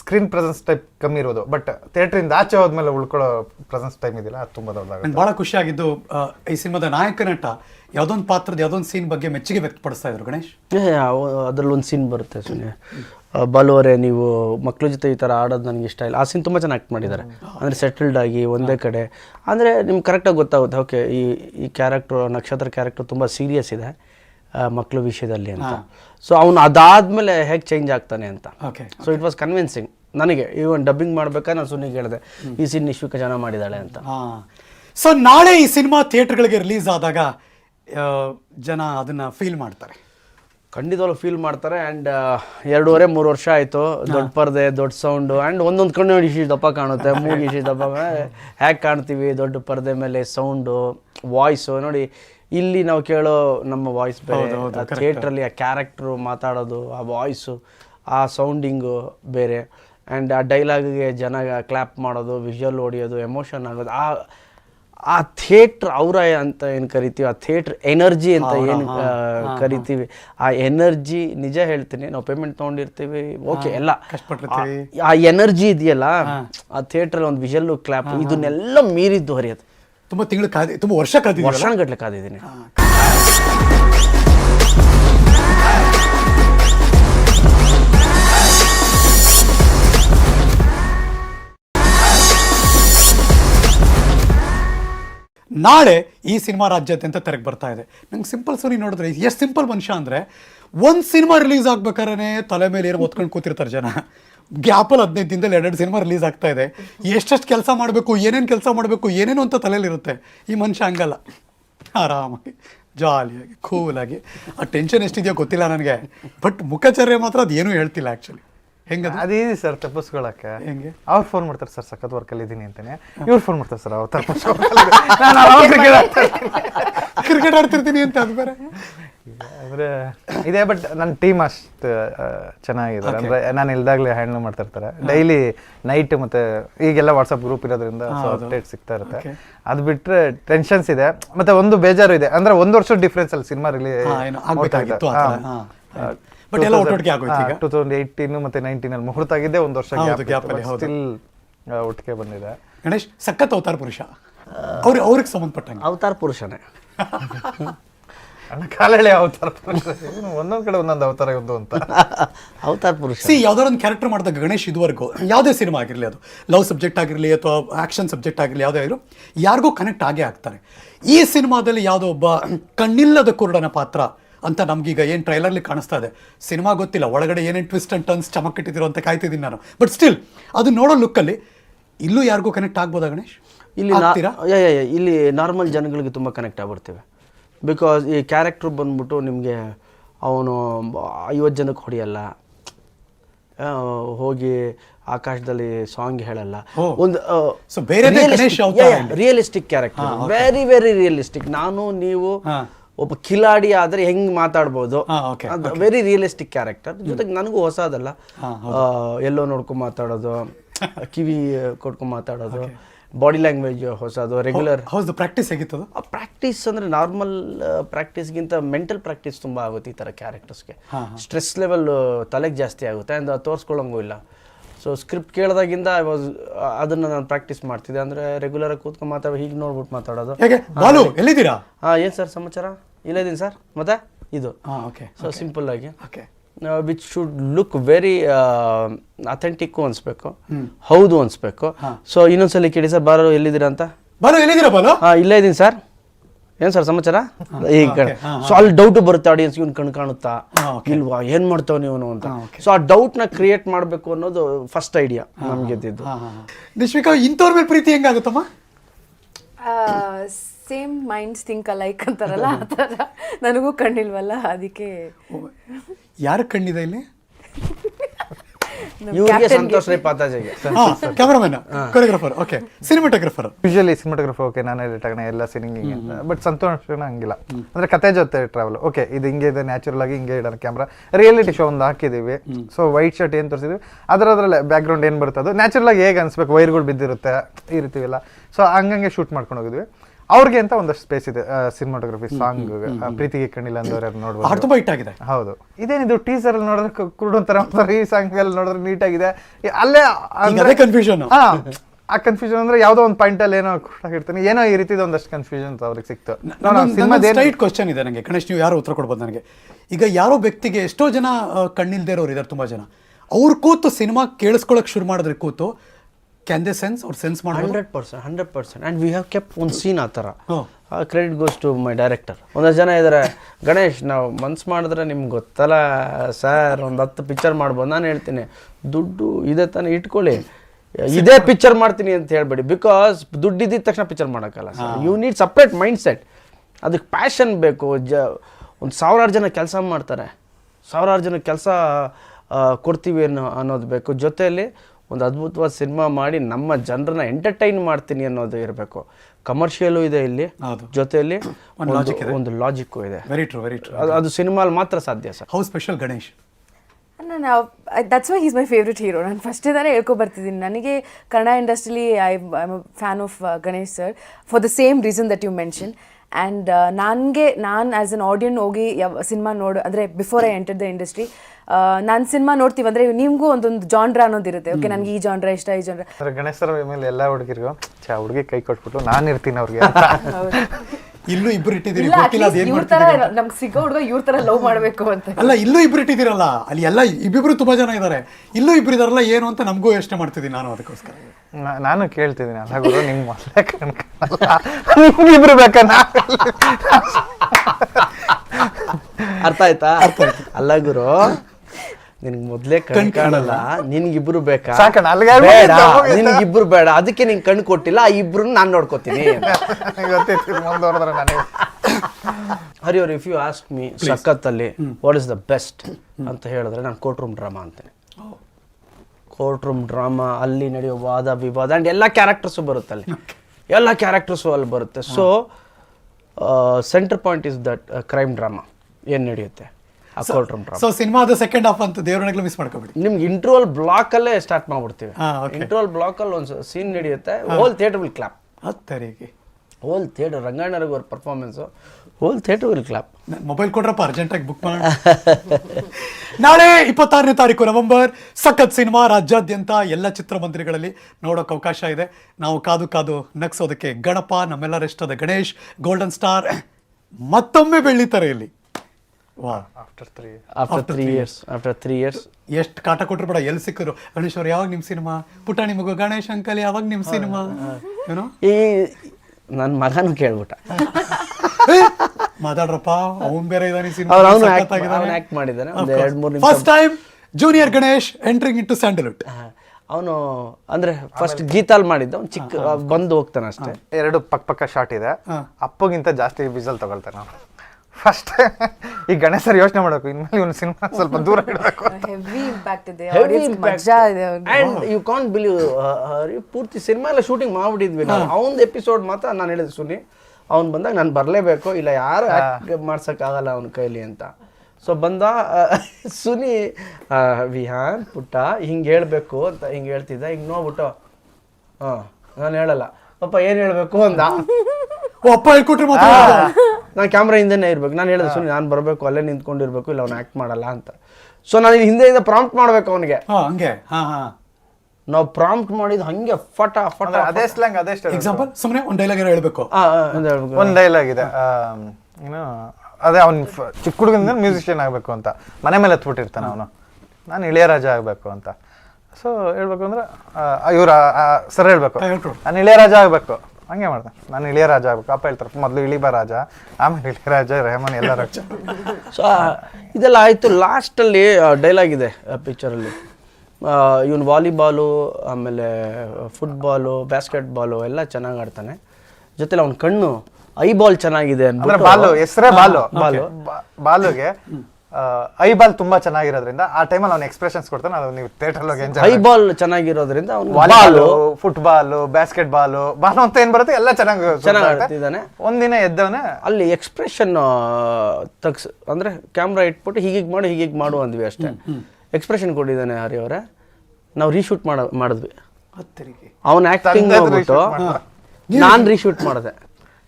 ಸ್ಕ್ರೀನ್ ಪ್ರೆಸೆನ್ಸ್ ಟೈಪ್ ಕಮ್ಮಿ ಇರೋದು ಬಟ್ ಥಿಯೇಟ್ರಿಂದ ಆಚೆ ಹೋದ್ಮೇಲೆ ಉಳ್ಕೊಳ್ಳೋ ಪ್ರೆಸೆನ್ಸ್ ಟೈಮ್ ಇದೆಯಲ್ಲ ಅದು ತುಂಬ ದೊಡ್ಡದಾಗುತ್ತೆ. ನಂಗೆ ಭಾಳ ಖುಷಿಯಾಗಿದ್ದು ಈ ಸಿನಿಮಾದ ನಾಯಕ ನಟ ಯಾವುದೊಂದು ಪಾತ್ರದ ಯಾವುದೊಂದು ಸೀನ್ ಬಗ್ಗೆ ಮೆಚ್ಚುಗೆ ವ್ಯಕ್ತಪಡಿಸ್ತಾ ಇದ್ರು ಗಣೇಶ್? ಅದ್ರಲ್ಲಿ ಒಂದು ಸೀನ್ ಬರುತ್ತೆ ಸುಮ್ಮನೆ ಬಾಲುವರೆ ನೀವು ಮಕ್ಕಳ ಜೊತೆ ಈ ಥರ ಆಡೋದು ನನಗೆ ಇಷ್ಟ ಇಲ್ಲ. ಆ ಸೀನ್ ತುಂಬ ಚೆನ್ನಾಗಿ ಆ್ಯಕ್ಟ್ ಮಾಡಿದ್ದಾರೆ ಅಂದರೆ ಸೆಟಲ್ಡ್ ಆಗಿ ಒಂದೇ ಕಡೆ. ಅಂದರೆ ನಿಮ್ಗೆ ಕರೆಕ್ಟಾಗಿ ಗೊತ್ತಾಗುತ್ತೆ ಓಕೆ ಈ ಈ ಕ್ಯಾರೆಕ್ಟ್ರು ನಕ್ಷತ್ರ ಕ್ಯಾರೆಕ್ಟ್ರು ತುಂಬ ಸೀರಿಯಸ್ ಇದೆ ಮಕ್ಕಳ ವಿಷಯದಲ್ಲಿ ಅಂತ. ಸೊ ಅವನು ಅದಾದಮೇಲೆ ಹೇಗೆ ಚೇಂಜ್ ಆಗ್ತಾನೆ ಅಂತ. Okay so it was convincing ನನಗೆ ಈವನ್ ಡಬ್ಬಿಂಗ್ ಮಾಡ್ಬೇಕಾದ್ರೆ ನಾನು ಸುನಿಗೆ ಹೇಳಿದೆ ಈ ಸೀನ್ ನಿಶ್ವಿಕ ಜನ ಮಾಡಿದ್ದಾಳೆ ಅಂತ. ಹಾಂ. ಸೊ ನಾಳೆ ಈ ಸಿನಿಮಾ ಥಿಯೇಟರ್ಗಳಿಗೆ ರಿಲೀಸ್ ಆದಾಗ ಜನ ಅದನ್ನ ಫೀಲ್ ಮಾಡ್ತಾರೆ. ಖಂಡಿತವಾಗ್ಲೂ ಫೀಲ್ ಮಾಡ್ತಾರೆ ಆ್ಯಂಡ್ ಎರಡೂವರೆ ಮೂರು ವರ್ಷ ಆಯಿತು. ದೊಡ್ಡ ಪರದೆ ದೊಡ್ಡ ಸೌಂಡು ಆ್ಯಂಡ್ ಒಂದೊಂದು ಕಣ್ಣು ಇಷ್ಟು ದಪ್ಪ ಕಾಣುತ್ತೆ. ಮೂಗು ಇಷ್ಟು ದಪ್ಪ ಹೇಗೆ ಕಾಣ್ತೀವಿ? ದೊಡ್ಡ ಪರದೆ ಮೇಲೆ ಸೌಂಡು ವಾಯ್ಸು ನೋಡಿ ಇಲ್ಲಿ ನಾವು ಕೇಳೋ ನಮ್ಮ ವಾಯ್ಸ್ ಬೇರೆ. ಥಿಯೇಟ್ರಲ್ಲಿ ಆ ಕ್ಯಾರೆಕ್ಟ್ರು ಮಾತಾಡೋದು ಆ ವಾಯ್ಸು ಆ ಸೌಂಡಿಂಗು ಬೇರೆ. ಆ್ಯಂಡ್ ಆ ಡೈಲಾಗ್ಗೆ ಜನ ಕ್ಲ್ಯಾಪ್ ಮಾಡೋದು ವಿಜುವಲ್ ಹೊಡಿಯೋದು ಎಮೋಷನ್ ಆಗೋದು ಆ ಆ ಥಿಯೇಟ್ರ್ ಅವರ ಅಂತ ಏನು ಕರಿತೀವಿ ಆ ಥಿಯೇಟ್ರ್ ಎನರ್ಜಿ ಅಂತ ಏನು ಕರಿತೀವಿ. ಆ ಎನರ್ಜಿ ನಿಜ ಹೇಳ್ತೀನಿ ನಾವು ಪೇಮೆಂಟ್ ತೊಗೊಂಡಿರ್ತೀವಿ ಓಕೆ ಎಲ್ಲ. ಆ- ಎನರ್ಜಿ ಇದೆಯಲ್ಲ ಆ ಥಿಯೇಟ್ರಲ್ಲಿ ಒಂದು ವಿಷಲ್ಲು ಕ್ಲಾಪ್ ಇದನ್ನೆಲ್ಲ ಮೀರಿದ್ದು ಹರಿಯೋದು ತುಂಬಾ ತಿಂಗಳು ಕಾದಿ ತುಂಬಾ ವರ್ಷ ಕಾದಿದ್ದೀನಿ ವರ್ಷಗಟ್ಲೆ ಕಾದಿದ್ದೀನಿ. ನಾಳೆ ಈ ಸಿನಿಮಾ ರಾಜ್ಯಾದ್ಯಂತ ತೆರೆಗೆ ಬರ್ತಾ ಇದೆ. ನಂಗೆ ಸಿಂಪಲ್ ಸರಿ ನೋಡಿದ್ರೆ ಎಷ್ಟು ಸಿಂಪಲ್ ಮನುಷ್ಯ ಅಂದರೆ, ಒಂದು ಸಿನಿಮಾ ರಿಲೀಸ್ ಆಗ್ಬೇಕಾದ್ರೆ ತಲೆ ಮೇಲೆ ಏನು ಒತ್ಕೊಂಡು ಕೂತಿರ್ತಾರೆ ಜನ. ಗ್ಯಾಪಲ್ಲಿ ಹದಿನೈದು ದಿನದಲ್ಲಿ ಎರಡೆರಡು ಸಿನಿಮಾ ರಿಲೀಸ್ ಆಗ್ತಾ ಇದೆ. ಎಷ್ಟೆಷ್ಟು ಕೆಲಸ ಮಾಡಬೇಕು, ಏನೇನು ಕೆಲಸ ಮಾಡಬೇಕು, ಏನೇನು ಅಂತ ತಲೆಯಲ್ಲಿರುತ್ತೆ ಈ ಮನುಷ್ಯ ಹಂಗಲ್ಲ. ಆರಾಮಾಗಿ ಜಾಲಿಯಾಗಿ ಕೂಲಾಗಿ ಆ ಟೆನ್ಷನ್ ಎಷ್ಟಿದೆಯೋ ಗೊತ್ತಿಲ್ಲ ನನಗೆ. ಬಟ್ ಮುಖಚರ್ಯ ಮಾತ್ರ ಅದೇನೂ ಹೇಳ್ತಿಲ್ಲ ಆ್ಯಕ್ಚುಲಿ ಹೆಂಗದು? ಅದು ಈಸಿ ಸರ್ ತಪ್ಪಿಸ್ಕೊಳಕ್ಕೆ. ಹೆಂಗೆ? ಅವ್ರು ಫೋನ್ ಮಾಡ್ತಾರೆ ಸರ್ ಸಖತ್ ವರ್ಕಲ್ಲಿ ಇದ್ದೀನಿ ಅಂತಾನೆ. ಇವ್ರು ಫೋನ್ ಮಾಡ್ತಾರೆ ಸರ್ ಅವ್ರು ತಪ್ಪಿಸ್ಕೊಳಕ್ಕೆ. ಕ್ರಿಕೆಟ್ ಆಡ್ತಿರ್ತೀನಿ ಅಂತ ಅದು ಬೇರೆ. ಅಂದ್ರೆ ಇದೆ ಬಟ್ ನನ್ನ ಟೀಮ್ ಅಷ್ಟು ಚೆನ್ನಾಗಿದೆ ಅಂದ್ರೆ ನಾನು ಇಲ್ದಾಗ್ಲೇ ಹ್ಯಾಂಡಲ್ ಮಾಡ್ತಾ ಇರ್ತಾರೆ ಡೈಲಿ ನೈಟ್ ಮತ್ತೆ ಈಗೆಲ್ಲ ವಾಟ್ಸಪ್ ಗ್ರೂಪ್ ಇರೋದ್ರಿಂದ ಅಪ್ಡೇಟ್ ಸಿಗ್ತಾ ಇರುತ್ತೆ. ಅದ್ ಬಿಟ್ರೆ ಟೆನ್ಷನ್ಸ್ ಇದೆ. ಮತ್ತೆ ಒಂದು ಬೇಜಾರು ಇದೆ. ಅಂದ್ರೆ ಒಂದು ವರ್ಷ ಡಿಫ್ರೆನ್ಸ್ ಅಲ್ಲಿ ಸಿನಿಮಾ ರಿಲೀಸ್ But ಎಲ್ಲ ಒಟ್ಟೊಟ್ಟಿಗೆ ಆಗೋಯ್ತು ಈಗ. ಟೂ ತೌಸಂಡ್ ಏಯ್ಟೀನ್ ಮತ್ತೆ ನೈನ್ಟೀನ್ ಅಲ್ಲಿ ಮುಹೂರ್ತ ಆಗಿದ್ದೆ ಒಂದು ವರ್ಷ ಹೌದು, gap ಅಲ್ಲಿ, ಹೌದು. ಸ್ಟಿಲ್ ಒಟ್ಟಿಗೆ ಬಂದಿದೆ. ಗಣೇಶ್ ಸಖತ್ ಅವತಾರ ಪುರುಷ. ಅವ್ರ ಅವ್ರಿಗೆ ಸಂಬಂಧಪಟ್ಟಂಗೆ. ಅವತಾರ ಪುರುಷನೇ. ಅಣ್ಣ ಕಾಲಳೆ ಅವತಾರ ಏನು ಒಂದೊಂದ್ ಕಡೆ ಒಂದೊಂದು ಅವತಾರ ಒಂದು ಅಂತ. ಅವತಾರ ಪುರುಷ. ಸಿ ಯಾವ್ದಾದ್ರು ಒಂದು ಕ್ಯಾರೆಕ್ಟರ್ ಮಾಡಿದಾಗ ಗಣೇಶ್ ಇದುವರೆಗೂ ಯಾವುದೇ ಸಿನಿಮಾ ಆಗಿರಲಿ ಅದು ಲವ್ ಸಬ್ಜೆಕ್ಟ್ ಆಗಿರಲಿ ಅಥವಾ ಆಕ್ಷನ್ ಸಬ್ಜೆಕ್ಟ್ ಆಗಿರಲಿ ಯಾವುದೇ ಆಗಿರೋ ಯಾರಿಗೂ ಕನೆಕ್ಟ್ ಆಗೇ ಆಗ್ತಾರೆ. ಈ ಸಿನಿಮಾದಲ್ಲಿ ಯಾವುದೋ ಒಬ್ಬ ಕಣ್ಣಿಲ್ಲದ ಕುರುಡನ ಪಾತ್ರ ಅಂತ ನಮ್ಗೀಗ ಏನು ಟ್ರೈಲರ್ಲಿ ಕಾಣಿಸ್ತಾ ಇದೆ. ಸಿನಿಮಾ ಗೊತ್ತಿಲ್ಲ ಒಳಗಡೆ ಏನೇನು ಟ್ವಿಸ್ಟ್ ಅಂಡ್ ಟರ್ನ್ಸ್ ಚಮಕ್ಕಿಟ್ಟಿದ್ದೀರೋ ಅಂತ ಕಾಯ್ತಿದ್ದೀನಿ ನಾನು. ಬಟ್ ಸ್ಟಿಲ್ ಅದು ನೋಡೋ ಲುಕ್ಕಲ್ಲಿ ಇಲ್ಲೂ ಯಾರಿಗೂ ಕನೆಕ್ಟ್ ಆಗ್ಬೋದಾ ಗಣೇಶ್? ಇಲ್ಲಿ ಇಲ್ಲಿ ನಾರ್ಮಲ್ ಜನಗಳಿಗೆ ತುಂಬ ಕನೆಕ್ಟ್ ಆಗ್ಬಿಡ್ತೀವಿ. ಬಿಕಾಸ್ ಈ ಕ್ಯಾರೆಕ್ಟ್ರ್ ಬಂದ್ಬಿಟ್ಟು ನಿಮಗೆ ಅವನು ಐವತ್ತು ಜನಕ್ಕೆ ಹೊಡೆಯಲ್ಲ. ಹೋಗಿ ಆಕಾಶದಲ್ಲಿ ಸಾಂಗ್ ಹೇಳಲ್ಲ. ಒಂದು. Realistic character very very realistic ನಾನು ನೀವು. ಒಬ್ಬ ಕಿಲಾಡಿ ಆದ್ರೆ ಹೆಂಗ್ ಮಾತಾಡ್ಬೋದು? ವೆರಿ ರಿಯಲಿಸ್ಟಿಕ್ ಕ್ಯಾರೆಕ್ಟರ್ ಜೊತೆಗೆ ನನಗೂ ಹೊಸದಲ್ಲ. ಎಲ್ಲೋ ನೋಡ್ಕೊಂಡು ಮಾತಾಡೋದು ಕಿವಿ ಕೊಡ್ಕೊಂಡು ಮಾತಾಡೋದು ಬಾಡಿ ಲ್ಯಾಂಗ್ವೇಜ್ ಹೊಸದು ರೆಗ್ಯುಲರ್ ಹೌದು ಪ್ರಾಕ್ಟೀಸ್ ಆ ಪ್ರಾಕ್ಟೀಸ್ ಅಂದರೆ ನಾರ್ಮಲ್ ಪ್ರಾಕ್ಟೀಸ್ಗಿಂತ ಮೆಂಟಲ್ ಪ್ರಾಕ್ಟೀಸ್ ತುಂಬ ಆಗುತ್ತೆ ಈ ಥರ ಕ್ಯಾರೆಕ್ಟರ್ಸ್ಗೆ ಸ್ಟ್ರೆಸ್ ಲೆವೆಲ್ ತಲೆಗೆ ಜಾಸ್ತಿ ಆಗುತ್ತೆ. ಆ್ಯಂಡ್ ತೋರಿಸ್ಕೊಳ್ಳೋಂಗೂ ಇಲ್ಲ. ಸೊ ಸ್ಕ್ರಿಪ್ಟ್ ಕೇಳಿದಾಗಿಂದ ಐ ವಾಸ್ ಅದನ್ನು ನಾನು ಪ್ರಾಕ್ಟೀಸ್ ಮಾಡ್ತಿದ್ದೆ. ಅಂದರೆ ರೆಗ್ಯುಲರಾಗಿ ಕೂತ್ಕೊಂಡು ಮಾತಾಡೋ ಹೀಗೆ ನೋಡ್ಬಿಟ್ಟು ಮಾತಾಡೋದು. ಬಾಲು ಎಲ್ಲಿದ್ದೀರಾ? ಹಾಂ ಏನು ಸರ್ ಸಮಾಚಾರ? ಇಲ್ಲದೀನಿ ಸರ್ ಮತ್ತೆ ಇದು. ಹಾಂ ಓಕೆ ಸೊ ಸಿಂಪಲ್ ಆಗಿ. Okay which should look very authentic ಅನಿಸ್ಬೇಕು. ಹೌದು ಅನಿಸ್ಬೇಕು. ಸೊ ಇನ್ನೊಂದ್ಸಲಿ ಕೇಳಿ ಸರ್ ಬಾರೋ ಎಲ್ಲಿದ್ದೀರಾ ಅಂತ? ಬಾಲು ಎಲ್ಲಿದ್ದೀರಾ ಬಾಲು ಹಾ ಇಲ್ಲೇ ಇದ್ದೀನಿ ಸರ್. ಏನ್ ಸರ್ ಸಮಾಚಾರ? ಈಗ ಕಡೆ. ಸೊ ಅಲ್ಲಿ ಡೌಟ್ ಬರುತ್ತೆ ಆಡಿಯನ್ಸ್ ಇವ್ನು ಕಣ್ ಕಾಣುತ್ತಾ? ಇಲ್ವಾ? ಏನ್ ಮಾಡ್ತಾವ ನೀವು ಅಂತ? ಸೊ ಆ ಡೌಟ್ನ ಕ್ರಿಯೇಟ್ ಮಾಡಬೇಕು ಅನ್ನೋದು ಫಸ್ಟ್ ಐಡಿಯಾ ನಮ್ಗೆ ಇದ್ದಿದ್ದು. ಹಾಂ ಹಾಂ ನಿಶ್ವಿಕಾ ಇಂಥವ್ರ ಮೇಲೆ ಪ್ರೀತಿ ಹೆಂಗಾಗುತ್ತಮ್ಮ? ಸೇಮ್ ಮೈಂಡ್ಸ್ ಥಿಂಕ್ ಅಲೈಕ್ ಅಂತಾರಲ್ಲ ಆ ಥರ. ನನಗೂ ಕಣ್ಣಿಲ್ವಲ್ಲ ಅದಕ್ಕೆ. ಯಾರು ಕಣ್ಣಿದೆ ಇಲ್ಲಿ? ಇವ್ರಿಗೆ Santosh Rai ಪಾತಾಜಿಗೆ. Cameraman choreographer okay cinematographer usually cinematography okay ನಾನೇ ಎಲ್ಲ ಸೀನಿಂಗ್ ಹಿಂಗೆ ಅಂತ. ಬಟ್ ಸಂತೋಷನ ಹಂಗಿಲ್ಲ. ಅಂದ್ರೆ ಕತೆ ಜೊತೆ ಟ್ರಾವೆಲ್ ಓಕೆ ಇದು ಹಿಂಗೆ ಇದೆ ನ್ಯಾಚುರಲ್ ಆಗಿ ಹಿಂಗೆ ಇಡೋಣ ಕ್ಯಾಮ್ರಾ ರಿಯಾಲಿಟಿ ಶೋ ಒಂದು ಹಾಕಿದೀವಿ ಸೊ ವೈಟ್ ಶರ್ಟ್ ಏನು ತೋರಿಸಿದ್ವಿ ಅದರದ್ರಲ್ಲೇ ಬ್ಯಾಕ್ಗ್ರೌಂಡ್ ಏನು ಬರುತ್ತೆ ಅದು ನ್ಯಾಚುರಲ್ ಆಗಿ ಹೇಗೆ ಅನ್ಸ್ಬೇಕು ವೈರ್ಗಳು ಬಿದ್ದಿರುತ್ತೆ ಈ ರೀತಿ ಎಲ್ಲ ಸೊ ಹಂಗಂಗೆ ಶೂಟ್ ಮಾಡ್ಕೊಂಡು ಹೋಗಿದ್ವಿ. ಅವ್ರಿಗೆ ಅಂತ ಒಂದಷ್ಟು ಸ್ಪೇಸ್ ಇದೆ ಸಿನಿಮಾಟೋಗ್ರಫಿ ಸಾಂಗ್ ಪ್ರೀತಿಗೆ ಕಣ್ಣಿಲ್ಲ ಅಂದವ್ರು ನೋಡ್ಬೋದು? ಹಾಡು ತುಂಬಾ ಹಿಟ್ ಆಗಿದೆ. ಹೌದು. ಇದೇನಿದು ಟೀಸರ್ ಅಲ್ಲಿ ನೋಡಿದ್ರೆ ಕುರುಡು ಮಾಡ್ತಾರೆ ಈ ಸಾಂಗ್ ಅಲ್ಲಿ ನೋಡಿದ್ರೆ ನೀಟಾಗಿದೆ ಅಲ್ಲೇ ಅಂದ್ರೆ ಕನ್ಫ್ಯೂಷನ್. ಹಾ ಆ ಕನ್ಫ್ಯೂಷನ್ ಅಂದ್ರೆ ಯಾವುದೋ ಒಂದು ಪಾಯಿಂಟ್ ಅಲ್ಲಿ ಏನೋ ಇರ್ತೀನಿ ಏನೋ ಈ ರೀತಿ ಒಂದಷ್ಟು ಕನ್ಫ್ಯೂಷನ್ ಅವ್ರಿಗೆ ಸಿಕ್ತು. ಸ್ಟ್ರೈಟ್ ಕ್ವಶನ್ ಇದೆ ನನಗೆ ಗಣೇಶ್ ನೀವು ಯಾರು ಉತ್ತರ ಕೊಡ್ಬೋದು ನನಗೆ? ಈಗ ಯಾರೋ ವ್ಯಕ್ತಿಗೆ ಎಷ್ಟೋ ಜನ ಕಣ್ಣಿಲ್ದೇ ಇರೋರು ಇದಾರೆ ತುಂಬಾ ಜನ. ಅವ್ರು ಕೂತು ಸಿನಿಮಾ ಕೇಳಿಸ್ಕೊಳಕ್ ಶುರು ಮಾಡಿದ್ರೆ ಕೂತು ಕ್ಯಾನ್ ದೇ ಸೆನ್ಸ್ ಅವ್ರು ಸೆನ್ಸ್ ಮಾಡಿ hundred percent hundred percent and we have kept ಒಂದು ಸೀನ್ ಆ ಥರ. Credit goes to my director ಒಂದಷ್ಟು ಜನ ಇದ್ದಾರೆ ಗಣೇಶ್ ನಾವು ಮನ್ಸು ಮಾಡಿದ್ರೆ ನಿಮ್ಗೆ ಗೊತ್ತಲ್ಲ ಸರ್ ಒಂದು ಹತ್ತು ಪಿಕ್ಚರ್ ಮಾಡ್ಬೋದು. ನಾನು ಹೇಳ್ತೀನಿ ದುಡ್ಡು ಇದೇ ತಾನೇ ಇಟ್ಕೊಳ್ಳಿ. ಇದೇ ಪಿಕ್ಚರ್ ಮಾಡ್ತೀನಿ ಅಂತ ಹೇಳ್ಬೇಡಿ. ಬಿಕಾಸ್ ದುಡ್ಡು ಇದ್ದಿದ ತಕ್ಷಣ ಪಿಕ್ಚರ್ ಮಾಡೋಕ್ಕಲ್ಲ sir. You need separate mind set ಅದಕ್ಕೆ ಪ್ಯಾಷನ್ ಬೇಕು. ಜ ಒಂದು ಸಾವಿರಾರು ಜನ ಕೆಲಸ ಮಾಡ್ತಾರೆ. ಸಾವಿರಾರು ಜನ ಕೆಲಸ ಕೊಡ್ತೀವಿ ಅನ್ನೋ ಅನ್ನೋದು ಬೇಕು. ಜೊತೆಯಲ್ಲಿ ಒಂದು ಅದ್ಭುತವಾದ ಸಿನಿಮಾ ಮಾಡಿ ನಮ್ಮ ಜನರನ್ನ ಎಂಟರ್ಟೈನ್ ಮಾಡ್ತೀನಿ ಅನ್ನೋದು ಇರಬೇಕು. ಕಮರ್ಷಿಯಲು ಇದೆ ಇಲ್ಲಿ. ಜೊತೆಯಲ್ಲಿ ಒಂದು ಲಾಜಿಕ್ ಇದೆ. ಒಂದು ಲಾಜಿಕ್ಕು ಇದೆ. ವೆರಿ ಟ್ರೂ ವೆರಿ ಟ್ರೂ ಅದು ಅದು ಸಿನಿಮಾಲ್ ಮಾತ್ರ ಸಾಧ್ಯ ಸರ್. ಹೌ ಸ್ಪೆಷಲ್ ಗಣೇಶ್ ನಾನು that's why is my favourite hero ನಾನು ಫಸ್ಟ್ ಫಸ್ಟಿಂದಾನೇ ಹೇಳ್ಕೊ ಬರ್ತಿದ್ದೀನಿ. ನನಗೆ Kannada ಇಂಡಸ್ಟ್ರಿಲಿ I I fan of Ganesh sir for the same reason that you mention and ನನಗೆ ನಾನು ಆ್ಯಸ್ ಅನ್ ಆಡಿಯನ್ ಹೋಗಿ ಯಾವ ಸಿನಿಮಾ ನೋಡು ಅಂದರೆ before I enter the industry ನಾನು ಸಿನಿಮಾ ನೋಡ್ತೀವಿ ಅಂದರೆ ನಿಮಗೂ ಒಂದೊಂದು ಜಾನ್ರ ಅನ್ನೋದಿರುತ್ತೆ ಓಕೆ ನನಗೆ ಈ ಜಾನ್ರ ಇಷ್ಟ ಈ ಜಾನ್ರ ಅಂದ್ರೆ ಗಣೇಶ್ ಮೇಲೆ ಎಲ್ಲ ಹುಡುಗಿರಿಗೂ ಹುಡುಗಿ ಕೈ ಕೊಟ್ಬಿಟ್ಟು ನಾನು ಇರ್ತೀನಿ ಅವ್ರಿಗೆ ಇಲ್ಲೂ ಇಬ್ರು ಇಟ್ಟಿದ್ದೀರಿ ಇಲ್ಲ ಗೊತ್ತಿಲ್ಲ ಅದೇನ್ ಇವ್ರ ಥರ ಮಾಡ್ತಿದ್ದೀರಿ ನಮ್ಗೆ ಸಿಗೋ ಹುಡುಗ ಇವ್ರ ತರ ಲವ್ ಮಾಡಬೇಕು ಅಂತ. ಅಲ್ಲ ಇಲ್ಲೂ ಇಬ್ರು ಇಟ್ಟಿದ್ದೀರಲ್ಲ ಅಲ್ಲಿ ಎಲ್ಲ ಇಬ್ಬಿಬ್ರು ತುಂಬಾ ಜನ ಇದ್ದಾರೆ ಇಲ್ಲೂ ಇಬ್ರು ಇದಾರಲ್ಲ ಏನು ಅಂತ ನಮಗೂ ಯೋಚನೆ ಮಾಡ್ತಿದ್ದೀನಿ ನಾನು ಅದಕ್ಕೋಸ್ಕರ. ನಾ- ನಾನು ಕೇಳ್ತಿದ್ದೀನಿ ಅಲ್ಲ ಗುರು ನಿಮ್ಗೆ ಮೊದಲೇ ನಿಮ್ಗಿಬ್ರು ಬೇಕಾ ನಾ? ಅರ್ಥ ಆಯ್ತಾ. ಅಲ್ಲ ಗುರು ನಿನ್ಗೆ ಮೊದ್ಲೇ ಕಣ್ ಕಾಣಲ್ಲ. ನಿನ್ಗಿಬ್ರು ಬೇಕಾ? ಸಾಕಣ್ಣ, ಅಲ್ಲಿಗೆ ಬೇಡ. ನಿನ್ಗಿಬ್ರು ಬೇಡ. ಅದಕ್ಕೆ ನಿಂಗೆ ಕಣ್ ಕೊಟ್ಟಿಲ್ಲ. ಆ ಇಬ್ರು ನಾನು ನೋಡ್ಕೋತೀನಿ ಹರಿ ಮುಂದುವರೆದ್ರೆ ನನಗೆ ಹರಿಯವ್ರು ಇಫ್ ಯು ಆಸ್ಕ್ ಮೀ ಸಖತ್ತಲ್ಲಿ ವಾಟ್ ಇಸ್ ದ ಬೆಸ್ಟ್ ಅಂತ ಹೇಳಿದ್ರೆ ನಾನು ಕೋರ್ಟ್ ರೂಮ್ ಡ್ರಾಮಾ ಅಂತೇನೆ. ಕೋರ್ಟ್ ರೂಮ್ ಡ್ರಾಮಾ ಅಲ್ಲಿ ನಡೆಯೋ ವಾದ ವಿವಾದ ಆ್ಯಂಡ್ ಎಲ್ಲ ಕ್ಯಾರೆಕ್ಟರ್ಸು ಬರುತ್ತೆ ಅಲ್ಲಿ. ಎಲ್ಲ ಕ್ಯಾರೆಕ್ಟರ್ಸು ಅಲ್ಲಿ ಬರುತ್ತೆ. So centre point is that crime drama ಏನು ನಡೆಯುತ್ತೆ? ಸೊ ಸಿನಿಮಾದ ಸೆಕೆಂಡ್ ಹಾಫ್ ಅಂತ ದೇವ್ರನಾಗ್ಲೂ ಮಿಸ್ ಮಾಡ್ಕೋಬಿಡಿ. ನಿಮ್ಗೆ ಇಂಟ್ರೋಲ್ ಬ್ಲಾಕ್ ಅಲ್ಲೇ ಸ್ಟಾರ್ಟ್ ಮಾಡ್ಬಿಡ್ತೀವಿ. ಇಂಟ್ರೋಲ್ ಬ್ಲಾಕ್ ಅಲ್ಲಿ ಒಂದು ಸೀನ್ ನಡೆಯುತ್ತೆ ಹೋಲ್ ಥಿಯೇಟರ್ ವಿಲ್ ಕ್ಲಾಪ್ ಹತ್ತರಿಗೆ ಹೋಲ್ ಥಿಯೇಟರ್ ರಂಗಣ್ಣರಿಗೆ ಅವ್ರ performance whole theatre will clap mobile ಕೊಡ್ರಪ್ಪ ಅರ್ಜೆಂಟಾಗಿ ಬುಕ್ ಮಾಡಿ. ನಾಳೆ ಇಪ್ಪತ್ತಾರನೇ ತಾರೀಕು ನವೆಂಬರ್ ಸಖತ್ ಸಿನಿಮಾ ರಾಜ್ಯಾದ್ಯಂತ ಎಲ್ಲ ಚಿತ್ರಮಂದಿರಗಳಲ್ಲಿ ನೋಡೋಕೆ ಅವಕಾಶ ಇದೆ. ನಾವು ಕಾದು ಕಾದು ನಗ್ಸೋದಕ್ಕೆ ಗಣಪ ನಮ್ಮೆಲ್ಲರ ಇಷ್ಟದ ಗಣೇಶ್ ಗೋಲ್ಡನ್ ಸ್ಟಾರ್ ಮತ್ತೊಮ್ಮೆ ಬೆಳ್ಳಿ ಇಲ್ಲಿ after three after three years after three years ಎಷ್ಟು ಕಾಟ ಕೊಟ್ಟರು ಬೇಡ ಎಲ್ಲಿ ಸಿಕ್ಕರು ಗಣೇಶ್ ಅವ್ರು ಯಾವಾಗ ನಿಮ್ಮ ಸಿನಿಮಾ ಪುಟಾಣಿ ಮಗು ಗಣೇಶ್ ಅಂಕಲ್ ಯಾವಾಗ ನಿಮ್ಮ ಸಿನಿಮಾ ಏನೋ ಈ ನನ್ನ ಮಗನೂ ಕೇಳ್ಬಿಟ್ಟ. ಮಾತಾಡ್ರಪ್ಪ ಅವನ್ ಬೇರೆ ಇದಾನೆ ಅವ್ನು ಅವನು ಅವನು ಆ್ಯಕ್ಟ್ ಮಾಡಿದ್ದಾನೆ ಒಂದು ಎರಡು ಮೂರು ನಿಮಿಷ first time junior Ganesh entering into Sandalwood ಅವನು ಅಂದ್ರೆ ಫಸ್ಟ್ ಗೀತಾಲ್ ಮಾಡಿದ್ದ. ಅವ್ನು ಚಿಕ್ಕ ಬಂದು ಹೋಗ್ತಾನೆ ಅಷ್ಟೇ. ಎರಡು ಪಕ್ಕ ಪಕ್ಕ ಶಾಟ್ ಇದೆ. ಅಪ್ಪಗಿಂತ ಜಾಸ್ತಿ ವಿಸಲ್ ತಗೊಳ್ತಾನೆ ಫಸ್ಟ್ ಈ ಸರ್ ಯೋಚನೆ ಮಾಡಬೇಕು ಇನ್ಮೇಲೆ ಇವನು ಸಿನಿಮಾ ಸ್ವಲ್ಪ ದೂರ ಇಡಬೇಕು ಹೆವಿ ಇಂಪ್ಯಾಕ್ಟ್ ಇದೆ Heavy audience ಮಜಾ ಇದೆ ಅಂಡ್ ಯು ಕಾಂಟ್ ಬಿಲೀವ್ ಪೂರ್ತಿ ಸಿನಿಮಾ ಎಲ್ಲ ಶೂಟಿಂಗ್ ಮಾಡ್ಬಿಟ್ಟಿದ್ವಿ ನಾವು. ಅವನದು ಎಪಿಸೋಡ್ ಮಾತ್ರ ನಾನು ಹೇಳಿದೆ ಸುನಿ. ಅವ್ನು ಬಂದಾಗ ನಾನು ಬರಲೇಬೇಕು ಇಲ್ಲ ಯಾರು ಮಾಡ್ಸೋಕ್ಕಾಗಲ್ಲ ಅವನ ಕೈಲಿ ಅಂತ. ಸೊ ಬಂದ ಸುನಿ ವಿಹಾನ್ ಪುಟ್ಟ ಹಿಂಗೆ ಹೇಳಬೇಕು ಅಂತ ಹಿಂಗೆ ಹೇಳ್ತಿದ್ದ. ಹಿಂಗೆ ನೋಡ್ಬಿಟ್ಟು ಹಾಂ ನಾನು ಹೇಳಲ್ಲ. ಪಾಪ ಏನು ಹೇಳಬೇಕು? ಅಂದ. ಅಪ್ಪ ಹೇಳ್ಕೊಟ್ರೆ ಮಾತ್ರ ನಾನು ಕ್ಯಾಮ್ರಾ ಹಿಂದೆನೇ ಇರ್ಬೇಕು. ನಾನು ಹೇಳಿದೆ ಸುಮ್ಮನೆ ನಾನು ಬರಬೇಕು ಅಲ್ಲೇ ನಿಂತ್ಕೊಂಡಿರ್ಬೇಕು ಇಲ್ಲ ಅವ್ನು ಆ್ಯಕ್ಟ್ ಮಾಡಲ್ಲ ಅಂತ. ಸೊ ನಾನು ಹಿಂದೆಯಿಂದ ಪ್ರಾಂಪ್ಟ್ ಮಾಡ್ಬೇಕು ಅವನಿಗೆ. ಹಾ ಹಂಗೆ. ಹಾ ಹಾ. ನಾವು ಪ್ರಾಂಪ್ಟ್ ಮಾಡಿದ್ದು ಹಂಗೆ ಫಟ ಫಟ ಅದೇ ಸ್ಲ್ಯಾಂಗ್ ಅದೇ ಸ್ಟೈಲ್ ಎಕ್ಸಾಂಪಲ್ ಸುಮ್ಮನೆ ಒಂದು ಡೈಲಾಗ್ ಏನೋ ಹೇಳ್ಬೇಕು? ಆ, ಆ, ಅಂತ ಹೇಳ್ಬೇಕು. ಒಂದು ಡೈಲಾಗ್ ಇದೆ ಆಮ್, ಏನು ಅದೇ ಅವ್ನು ಚಿಕ್ಕ ಹುಡುಗನಿಂದ ಮ್ಯೂಸಿಷಿಯನ್ ಆಗಬೇಕು ಅಂತ. ಮನೆ ಮೇಲೆ ಹತ್ಬಿಟ್ಟಿರ್ತಾನೆ ಅವನು. ನಾನು ಇಳಿಯರಾಜ ಆಗಬೇಕು ಅಂತ. ಸೊ ಹೇಳ್ಬೇಕು ಅಂದ್ರೆ ಇವ್ರ ಸರ್ ಹೇಳ್ಬೇಕು. ನಾನು ಹೇಳ್ಕೊಡು. ನಾನು ಇಳಿಯರಾಜ ಆಗಬೇಕು. ಹಂಗೆ ಮಾಡ್ತಾನೆ ನಾನು ಇಳಿಯರಾಜ ಆಗ್ಬೇಕು. ಅಪ್ಪ ಹೇಳ್ತಾರೆ ಮೊದಲು ಇಳಿಬ ರಾಜ. ಆಮೇಲೆ ಇಳಿಯರಾಜ ರೆಹಮಾನ್ ಎಲ್ಲ ರಾಜ ಸೊ ಇದೆಲ್ಲ ಆಯಿತು. ಲಾಸ್ಟಲ್ಲಿ ಡೈಲಾಗ್ ಇದೆ ಪಿಕ್ಚರಲ್ಲಿ ಇವನು ವಾಲಿಬಾಲು ಆಮೇಲೆ ಫುಟ್ಬಾಲು ಬಾಸ್ಕೆಟ್ಬಾಲು ಎಲ್ಲ ಚೆನ್ನಾಗಿ ಆಡ್ತಾನೆ. ಜೊತೆಲಿ ಅವನ ಕಣ್ಣು ಐ ಬಾಲ್ ಚೆನ್ನಾಗಿದೆ ಅಂದ್ರೆ ಬಾಲು ಹೆಸರೇ ಬಾಲು ಬಾಲು ಬಾಲುಗೆ ಐ ಬಾಲ್ ತುಂಬಾ ಚೆನ್ನಾಗಿರೋದ್ರಿಂದ ಆ ಟೈಮಲ್ಲಿ ಅವ್ನು ಎಕ್ಸ್ಪ್ರೆಷನ್ಸ್ ಕೊಡ್ತಾನೆ ಅದು ನೀವು ಥಿಯೇಟರ್ ಹೋಗಿ ಎಂಜಾಯ್ ಬಾಲ್ ಚೆನ್ನಾಗಿರೋದ್ರಿಂದ ಅವ್ನು volleyball football basketball ball ಅಂತ ಏನ್ ಬರುತ್ತೆ ಎಲ್ಲ ಚೆನ್ನಾಗಿ ಚೆನ್ನಾಗಿ ಆಡ್ತಿದ್ದಾನೆ. ಒಂದಿನ ಎದ್ದವನೇ ಅಲ್ಲಿ ಎಕ್ಸ್ಪ್ರೆಷನ್ ತಗ್ಸ್ ಅಂದ್ರೆ ಕ್ಯಾಮ್ರಾ ಇಟ್ಬಿಟ್ಟು ಹೀಗೀಗೆ ಮಾಡು ಹೀಗೀಗೆ ಮಾಡು ಅಂದ್ವಿ ಅಷ್ಟೇ. ಎಕ್ಸ್ಪ್ರೆಷನ್ ಕೊಟ್ಟಿದ್ದಾನೆ ಹರಿ ಅವರೇ. ನಾವು ರೀಶೂಟ್ ಮಾಡ ಮಾಡಿದ್ವಿ. ಅವ್ನು ಆಕ್ಟಿಂಗ್ ನಾನು ರೀಶೂಟ್ ಮಾಡಿದೆ.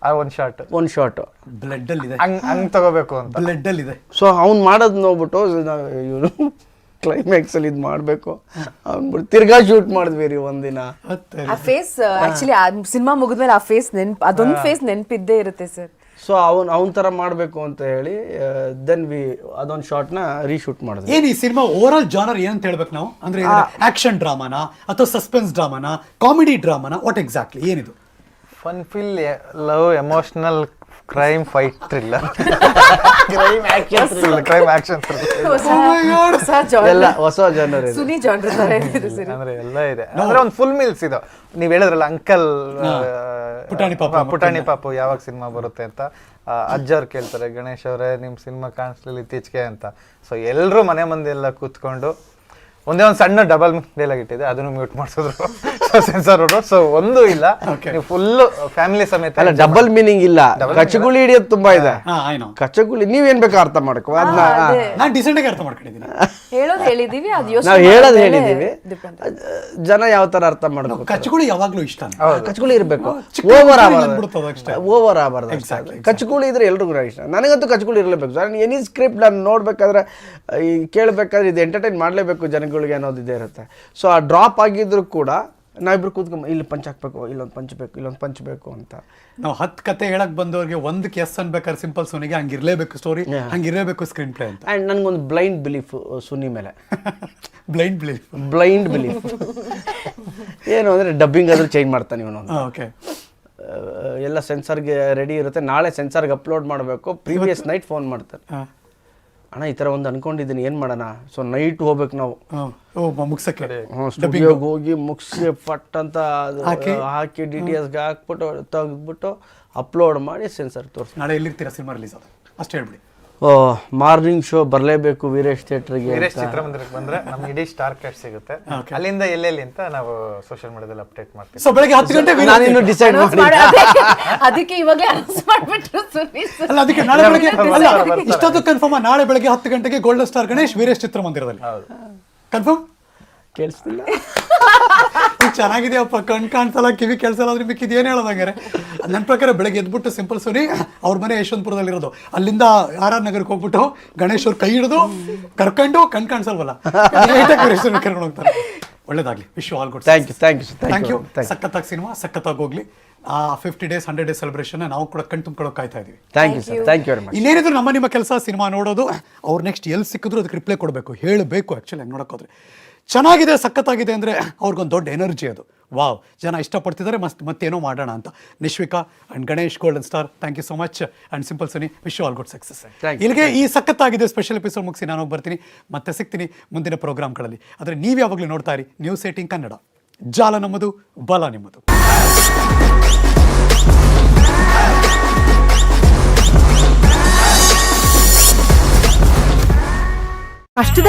ಆ ಒಂದು ಶಾಟ್ ಒಂದು ಶಾಟ್ ಬ್ಲಡ್ ಅಲ್ಲಿ ಇದೆ ಹಂಗ್ ಹಂಗ್ ತಗೋಬೇಕು ಅಂತ. ಬ್ಲಡ್ ಅಲ್ಲಿ ಇದೆ ಸೊ ಅವ್ನು ಮಾಡೋದು ನೋಡ್ಬಿಟ್ಟು ಇವನು ಕ್ಲೈಮ್ಯಾಕ್ಸಲ್ಲಿ ಇದು ಮಾಡಬೇಕು. ಅವ್ನ್ಬಿಟ್ಟು ತಿರ್ಗಾ ಶೂಟ್ ಮಾಡಿದ್ವಿ ರೀ ಒಂದಿನ. ಆ ಫೇಸ್ ಆಕ್ಚುಲಿ ಆ ಸಿನಿಮಾ ಮುಗಿದ್ಮೇಲೆ ಆ ಫೇಸ್ ನೆನ್ಪ್ ಅದೊಂದು ಫೇಸ್ ನೆನ್ಪಿದ್ದೇ ಇರುತ್ತೆ ಸರ್. ಸೊ ಅವನ್ ಅವನ ಥರ ಮಾಡಬೇಕು ಅಂತ ಹೇಳಿ ದೆನ್ ವಿ ಅದೊಂದು ನ ರೀಶೂಟ್ ಮಾಡಿದ್ವಿ. ಏನ್ ಈ ಸಿನಿಮಾ ಓವರ್ ಆಲ್ ಜಾನರ್ ಅಂತ ಹೇಳ್ಬೇಕು ನಾವು? ಅಂದ್ರೆ ಆಕ್ಷನ್ ಡ್ರಾಮಾನ ಅಥವಾ ಸಸ್ಪೆನ್ಸ್ ಡ್ರಾಮಾನ ಕಾಮಿಡಿ ಡ್ರಾಮಾನ ವಾಟ್ ಎಕ್ಸಾಕ್ಟ್ಲಿ ಏನಿದು? Fun feel love emotional crime fight thriller crime action crime action. ಎಲ್ಲ ಹೊಸ ಜನರ್ ಇದೆ. ಸುನಿ ಜಾನ್ರ ತರ ಇದೆ ಅಂದ್ರೆ ಎಲ್ಲ ಇದೆ. ಅಂದ್ರೆ ಒಂದು ಫುಲ್ ಮಿಲ್ಸ್ ಇದು. ನೀವ್ ಹೇಳಿದ್ರಲ್ಲ ಅಂಕಲ್ ಪುಟಾಣಿ ಪಾಪ ಪುಟಾಣಿ ಪಾಪು ಯಾವಾಗ ಸಿನಿಮಾ ಬರುತ್ತೆ ಅಂತ ಅಜ್ಜ ಅಜ್ಜವ್ರು ಕೇಳ್ತಾರೆ ಗಣೇಶ್ ಅವರೇ ನಿಮ್ ಸಿನಿಮಾ ಕಾಣಿಸ್ಲಿಲ್ಲ ಇತ್ತೀಚೆಗೆ ಅಂತ. ಸೊ ಎಲ್ಲರೂ ಮನೆ ಮಂದಿ ಎಲ್ಲ ಕೂತ್ಕೊಂಡು ಒಂದೇ ಒಂದು ಸಣ್ಣ ಡಬಲ್ ಡೈಲಾಗ್ ಇಟ್ಟಿದೆ ಅದನ್ನು ಮ್ಯೂಟ್ ಮಾಡಿಸಿದ್ರು. ಸೆನ್ಸರ್ ಅವರು ಸೊ ಒಂದು ಇಲ್ಲ. ನೀವು ಫುಲ್ ಫ್ಯಾಮಿಲಿ ಸಮೇತ ಅಲ್ಲ ಡಬಲ್ ಮೀನಿಂಗ್ ಇಲ್ಲ. ಕಚ್ಚಗುಳಿ ಹಿಡಿಯೋದು ತುಂಬಾ ಇದೆ. ಕಚ್ಚಗುಳಿ ನೀವೇನ್ ಬೇಕು ಅರ್ಥ ಮಾಡ್ಕೋ ಅದನ್ನ ನಾನ್ ಡಿಸೆಂಟ್ ಆಗಿ ಅರ್ಥ ಮಾಡ್ಕೊಂಡಿದ್ದೀನಿ. ಹೇಳೋದು ಹೇಳಿದೀವಿ ಅದು ಯೋಚನೆ ನಾವು ಹೇಳೋದು ಹೇಳಿದೀವಿ. ಜನ ಯಾವ ತರ ಅರ್ಥ ಮಾಡ್ಬೇಕು ಕಚ್ಚಗುಳಿ ಯಾವಾಗ್ಲೂ ಇಷ್ಟ ಕಚ್ಚಗುಳಿ ಇರಬೇಕು. ಓವರ್. ಆಗಬಾರ್ದು ಓವರ್ ಆಗಬಾರ್ದು ಕಚ್ಚಗುಳಿ ಇದ್ರೆ ಎಲ್ರಿಗೂ ಇಷ್ಟ. ನನಗಂತೂ ಕಚ್ಚಗುಳಿ ಇರಲೇಬೇಕು. ಸರ್ ಎನಿ ಸ್ಕ್ರಿಪ್ಟ್ ನಾನು ನೋಡ್ಬೇಕಾದ್ರೆ ಈ ಕೇಳಬೇಕಾದ್ರೆ ಇದು ಎಂಟರ್ಟೈನ್ ಮಾಡಲೇಬೇಕು ಜನಗಳಿಗೆ ಅನ್ನೋದು ಇದೇ ಇರುತ್ತೆ. ಸೊ ಆ ಡ್ರಾಪ್ ಆಗಿದ್ರು ಕೂಡ ನಾವಿಬ್ರು ಕೂತ್ಕೊಂಡ್ ಇಲ್ಲಿ ಪಂಚ್ ಹಾಕ್ಬೇಕು ಇಲ್ಲೊಂದು ಪಂಚ್ ಬೇಕು ಇಲ್ಲೊಂದು ಪಂಚ್ ಬೇಕು ಅಂತ. ನಾವು ಹತ್ತು ಕತೆ ಹೇಳಕ್ ಬಂದವರಿಗೆ ಒಂದು ಕೆಸ್ ಅನ್ಬೇಕಾದ್ರೆ ಸಿಂಪಲ್ ಸೋನಿಗೆ ಹಂಗಿರ್ಲೇಬೇಕು ಸ್ಟೋರಿ ಹಂಗಿರ್ಲೇಬೇಕು ಸ್ಕ್ರೀನ್ ಪ್ಲೇ ಅಂತ. ಆ್ಯಂಡ್ ನನಗೊಂದು ಬ್ಲೈಂಡ್ ಬಿಲೀಫ್ ಸುನಿ ಮೇಲೆ. ಬ್ಲೈಂಡ್ ಬಿಲೀಫ್ ಬ್ಲೈಂಡ್ ಬಿಲೀಫ್ ಏನು ಅಂದರೆ ಡಬ್ಬಿಂಗ್ ಆದರೂ ಚೇಂಜ್ ಮಾಡ್ತಾನೆ ಇವನು ಓಕೆ ಎಲ್ಲ ಸೆನ್ಸರ್ಗೆ ರೆಡಿ ಇರುತ್ತೆ. ನಾಳೆ ಸೆನ್ಸರ್ಗೆ ಅಪ್ಲೋಡ್ ಮಾಡಬೇಕು. ಪ್ರೀವಿಯಸ್ ನೈಟ್ ಫೋನ್ ಮಾಡ್ತಾರೆ. ಅಣ್ಣ ಈ ಥರ ಒಂದು ಅನ್ಕೊಂಡಿದ್ದೀನಿ ಏನು ಮಾಡೋಣ? ಸೊ ನೈಟ್ ಹೋಗ್ಬೇಕು ನಾವು. ಮುಗ್ಸಕ್ಕೆ. ಸ್ಟುಡಿಯೋಗೆ ಹೋಗಿ ಮುಗಿಸಿ ಫಟ್ ಅಂತ ಹಾಕಿ? ಡಿ ಟಿ ಎಸ್ಗೆ ಹಾಕ್ಬಿಟ್ಟು ತೆಗೆದ್ಬಿಟ್ಟು ಅಪ್ಲೋಡ್ ಮಾಡಿ ಸೆನ್ಸರ್ ತೋರಿಸಿ ನಾಳೆ ಎಲ್ಲಿರ್ತೀರಾ ಸಿನಿಮಾ ರಿಲೀಸ್ ಅದು? ಅಷ್ಟು ಹೇಳ್ಬಿಡಿ. ಮಾರ್ನಿಂಗ್ ಶೋ ಬರಲೇಬೇಕು ವೀರೇಶ್ ಥಿಯೇಟ್ರಿಗೆ ವೀರೇಶ್ ಚಿತ್ರಮಂದಿರಕ್ಕೆ ಬಂದ್ರೆ ನಮ್ಗೆ ಇಡೀ ಸ್ಟಾರ್ ಕ್ಯಾಟ್ ಸಿಗುತ್ತೆ. ಅಲ್ಲಿಂದ ಎಲ್ಲೆಲ್ಲಿ ಅಂತ ನಾವು ಸೋಷಿಯಲ್ ಮೀಡಿಯಾದಲ್ಲಿ ಅಪ್ಡೇಟ್ ಮಾಡ್ತೀವಿ. ಸೊ ಬೆಳಗ್ಗೆ ಹತ್ತು ಗಂಟೆ ನಾನು ಇನ್ನು ಡಿಸೈಡ್ ಮಾಡಿ. ಅದಕ್ಕೆ- ಇವಾಗಲೇ ಅನೌನ್ಸ್ ಮಾಡ್ಬಿಟ್ರು ಅಲ್ಲ ಅದಕ್ಕೆ ನಾಳೆ ಬೆಳಗ್ಗೆ ಅಲ್ಲ ಇಷ್ಟೊತ್ತು ಕನ್ಫರ್ಮ್ ನಾಳೆ ಬೆಳಗ್ಗೆ ಹತ್ತು ಗಂಟೆಗೆ ಗೋಲ್ಡನ್ ಸ್ಟಾರ್ ಗಣೇಶ್ ವೀರೇಶ್ ಚಿತ್ರಮಂದಿರದಲ್ಲಿ. ಕನ್ಫರ್ಮ್ ಕೇಳಿಸ್ತಿಲ್ಲ. ಈಗ ಚೆನ್ನಾಗಿದೆಯಪ್ಪ ಕಣ್ ಕಾಣಿಸಲ್ಲ ಕಿವಿ ಕೇಳಿಸಲ್ಲ ಅದ್ರ ಮಿಕ್ಕಿದ್ ಏನು ಹೇಳೋದಂಗಾರೆ ನನ್ನ ಪ್ರಕಾರ ಬೆಳಗ್ಗೆ ಎದ್ಬಿಟ್ಟು ಸಿಂಪಲ್ ಸರಿ ಅವ್ರ ಮನೆ ಯಶವಂತಪುರದಲ್ಲಿರೋದು. ಅಲ್ಲಿಂದ ಆರ್ ಆರ್ ನಗರಕ್ಕೆ ಹೋಗ್ಬಿಟ್ಟು ಗಣೇಶ್ ಅವ್ರ ಕೈ ಹಿಡಿದು ಕರ್ಕೊಂಡು ಕಣ್ ಕಾಣಿಸಲ್ವಲ್ಲ? ಕರ್ಕೊಂಡು ಹೋಗ್ತಾರೆ. ಒಳ್ಳೇದಾಗ್ಲಿ. Wish all good thank you thank you thank you thank you ಸಖತ್ತಾಗಿ ಸಿನಿಮಾ ಸಖತ್ತಾಗಿ ಹೋಗ್ಲಿ. ಆ fifty days hundred days celebration ನಾವು ಕೂಡ ಕಣ್ ತುಂಬ್ಕೊಳ್ಳೋಕೆ ಕಾಯ್ತಾ ಇದೀವಿ. Thank you sir thank you very much ಇನ್ನೇನಿದ್ರು ನಮ್ಮ ನಿಮ್ಮ ಕೆಲಸ ಸಿನಿಮಾ ನೋಡೋದು. ಅವ್ರು ನೆಕ್ಸ್ಟ್ ಎಲ್ಲಿ ಸಿಕ್ಕಿದ್ರು ಅದಕ್ಕೆ ರಿಪ್ಲೈ ಕೊಡಬೇಕು. ಹೇಳಬೇಕು ಆ್ಯಕ್ಚುಲಿ ಹಂಗೆ ನೋಡೋಕ್ಕೋದ್ರೆ ಚೆನ್ನಾಗಿದೆ ಸಖತ್ತಾಗಿದೆ ಅಂದರೆ ಅವ್ರಿಗೊಂದು ದೊಡ್ಡ ಎನರ್ಜಿ ಅದು. ವಾವ್ ಜನ ಇಷ್ಟಪಡ್ತಿದ್ದಾರೆ ಮಸ್ತ್ ಮತ್ತೇನೋ ಮಾಡೋಣ ಅಂತ. Nishvika and Ganesh golden star thank you so much and simple Suni wish all good success. ಇಲ್ಲಿಗೆ ಈ ಸಖತ್ತಾಗಿದೆ ಸ್ಪೆಷಲ್ ಎಪಿಸೋಡ್ ಮುಗಿಸಿ ನಾನು ಹೋಗಿ ಬರ್ತೀನಿ. ಮತ್ತೆ ಸಿಗ್ತೀನಿ ಮುಂದಿನ ಪ್ರೋಗ್ರಾಮ್ಗಳಲ್ಲಿ. ಆದರೆ ನೀವು ಯಾವಾಗಲೂ ನೋಡ್ತಾ ಇರಿ ನ್ಯೂಸ್ ಏಟಿಂಗ್ ಕನ್ನಡ ಜಾಲ ನಮ್ಮದು ಬಲ ನಿಮ್ಮದು. ಅಷ್ಟದ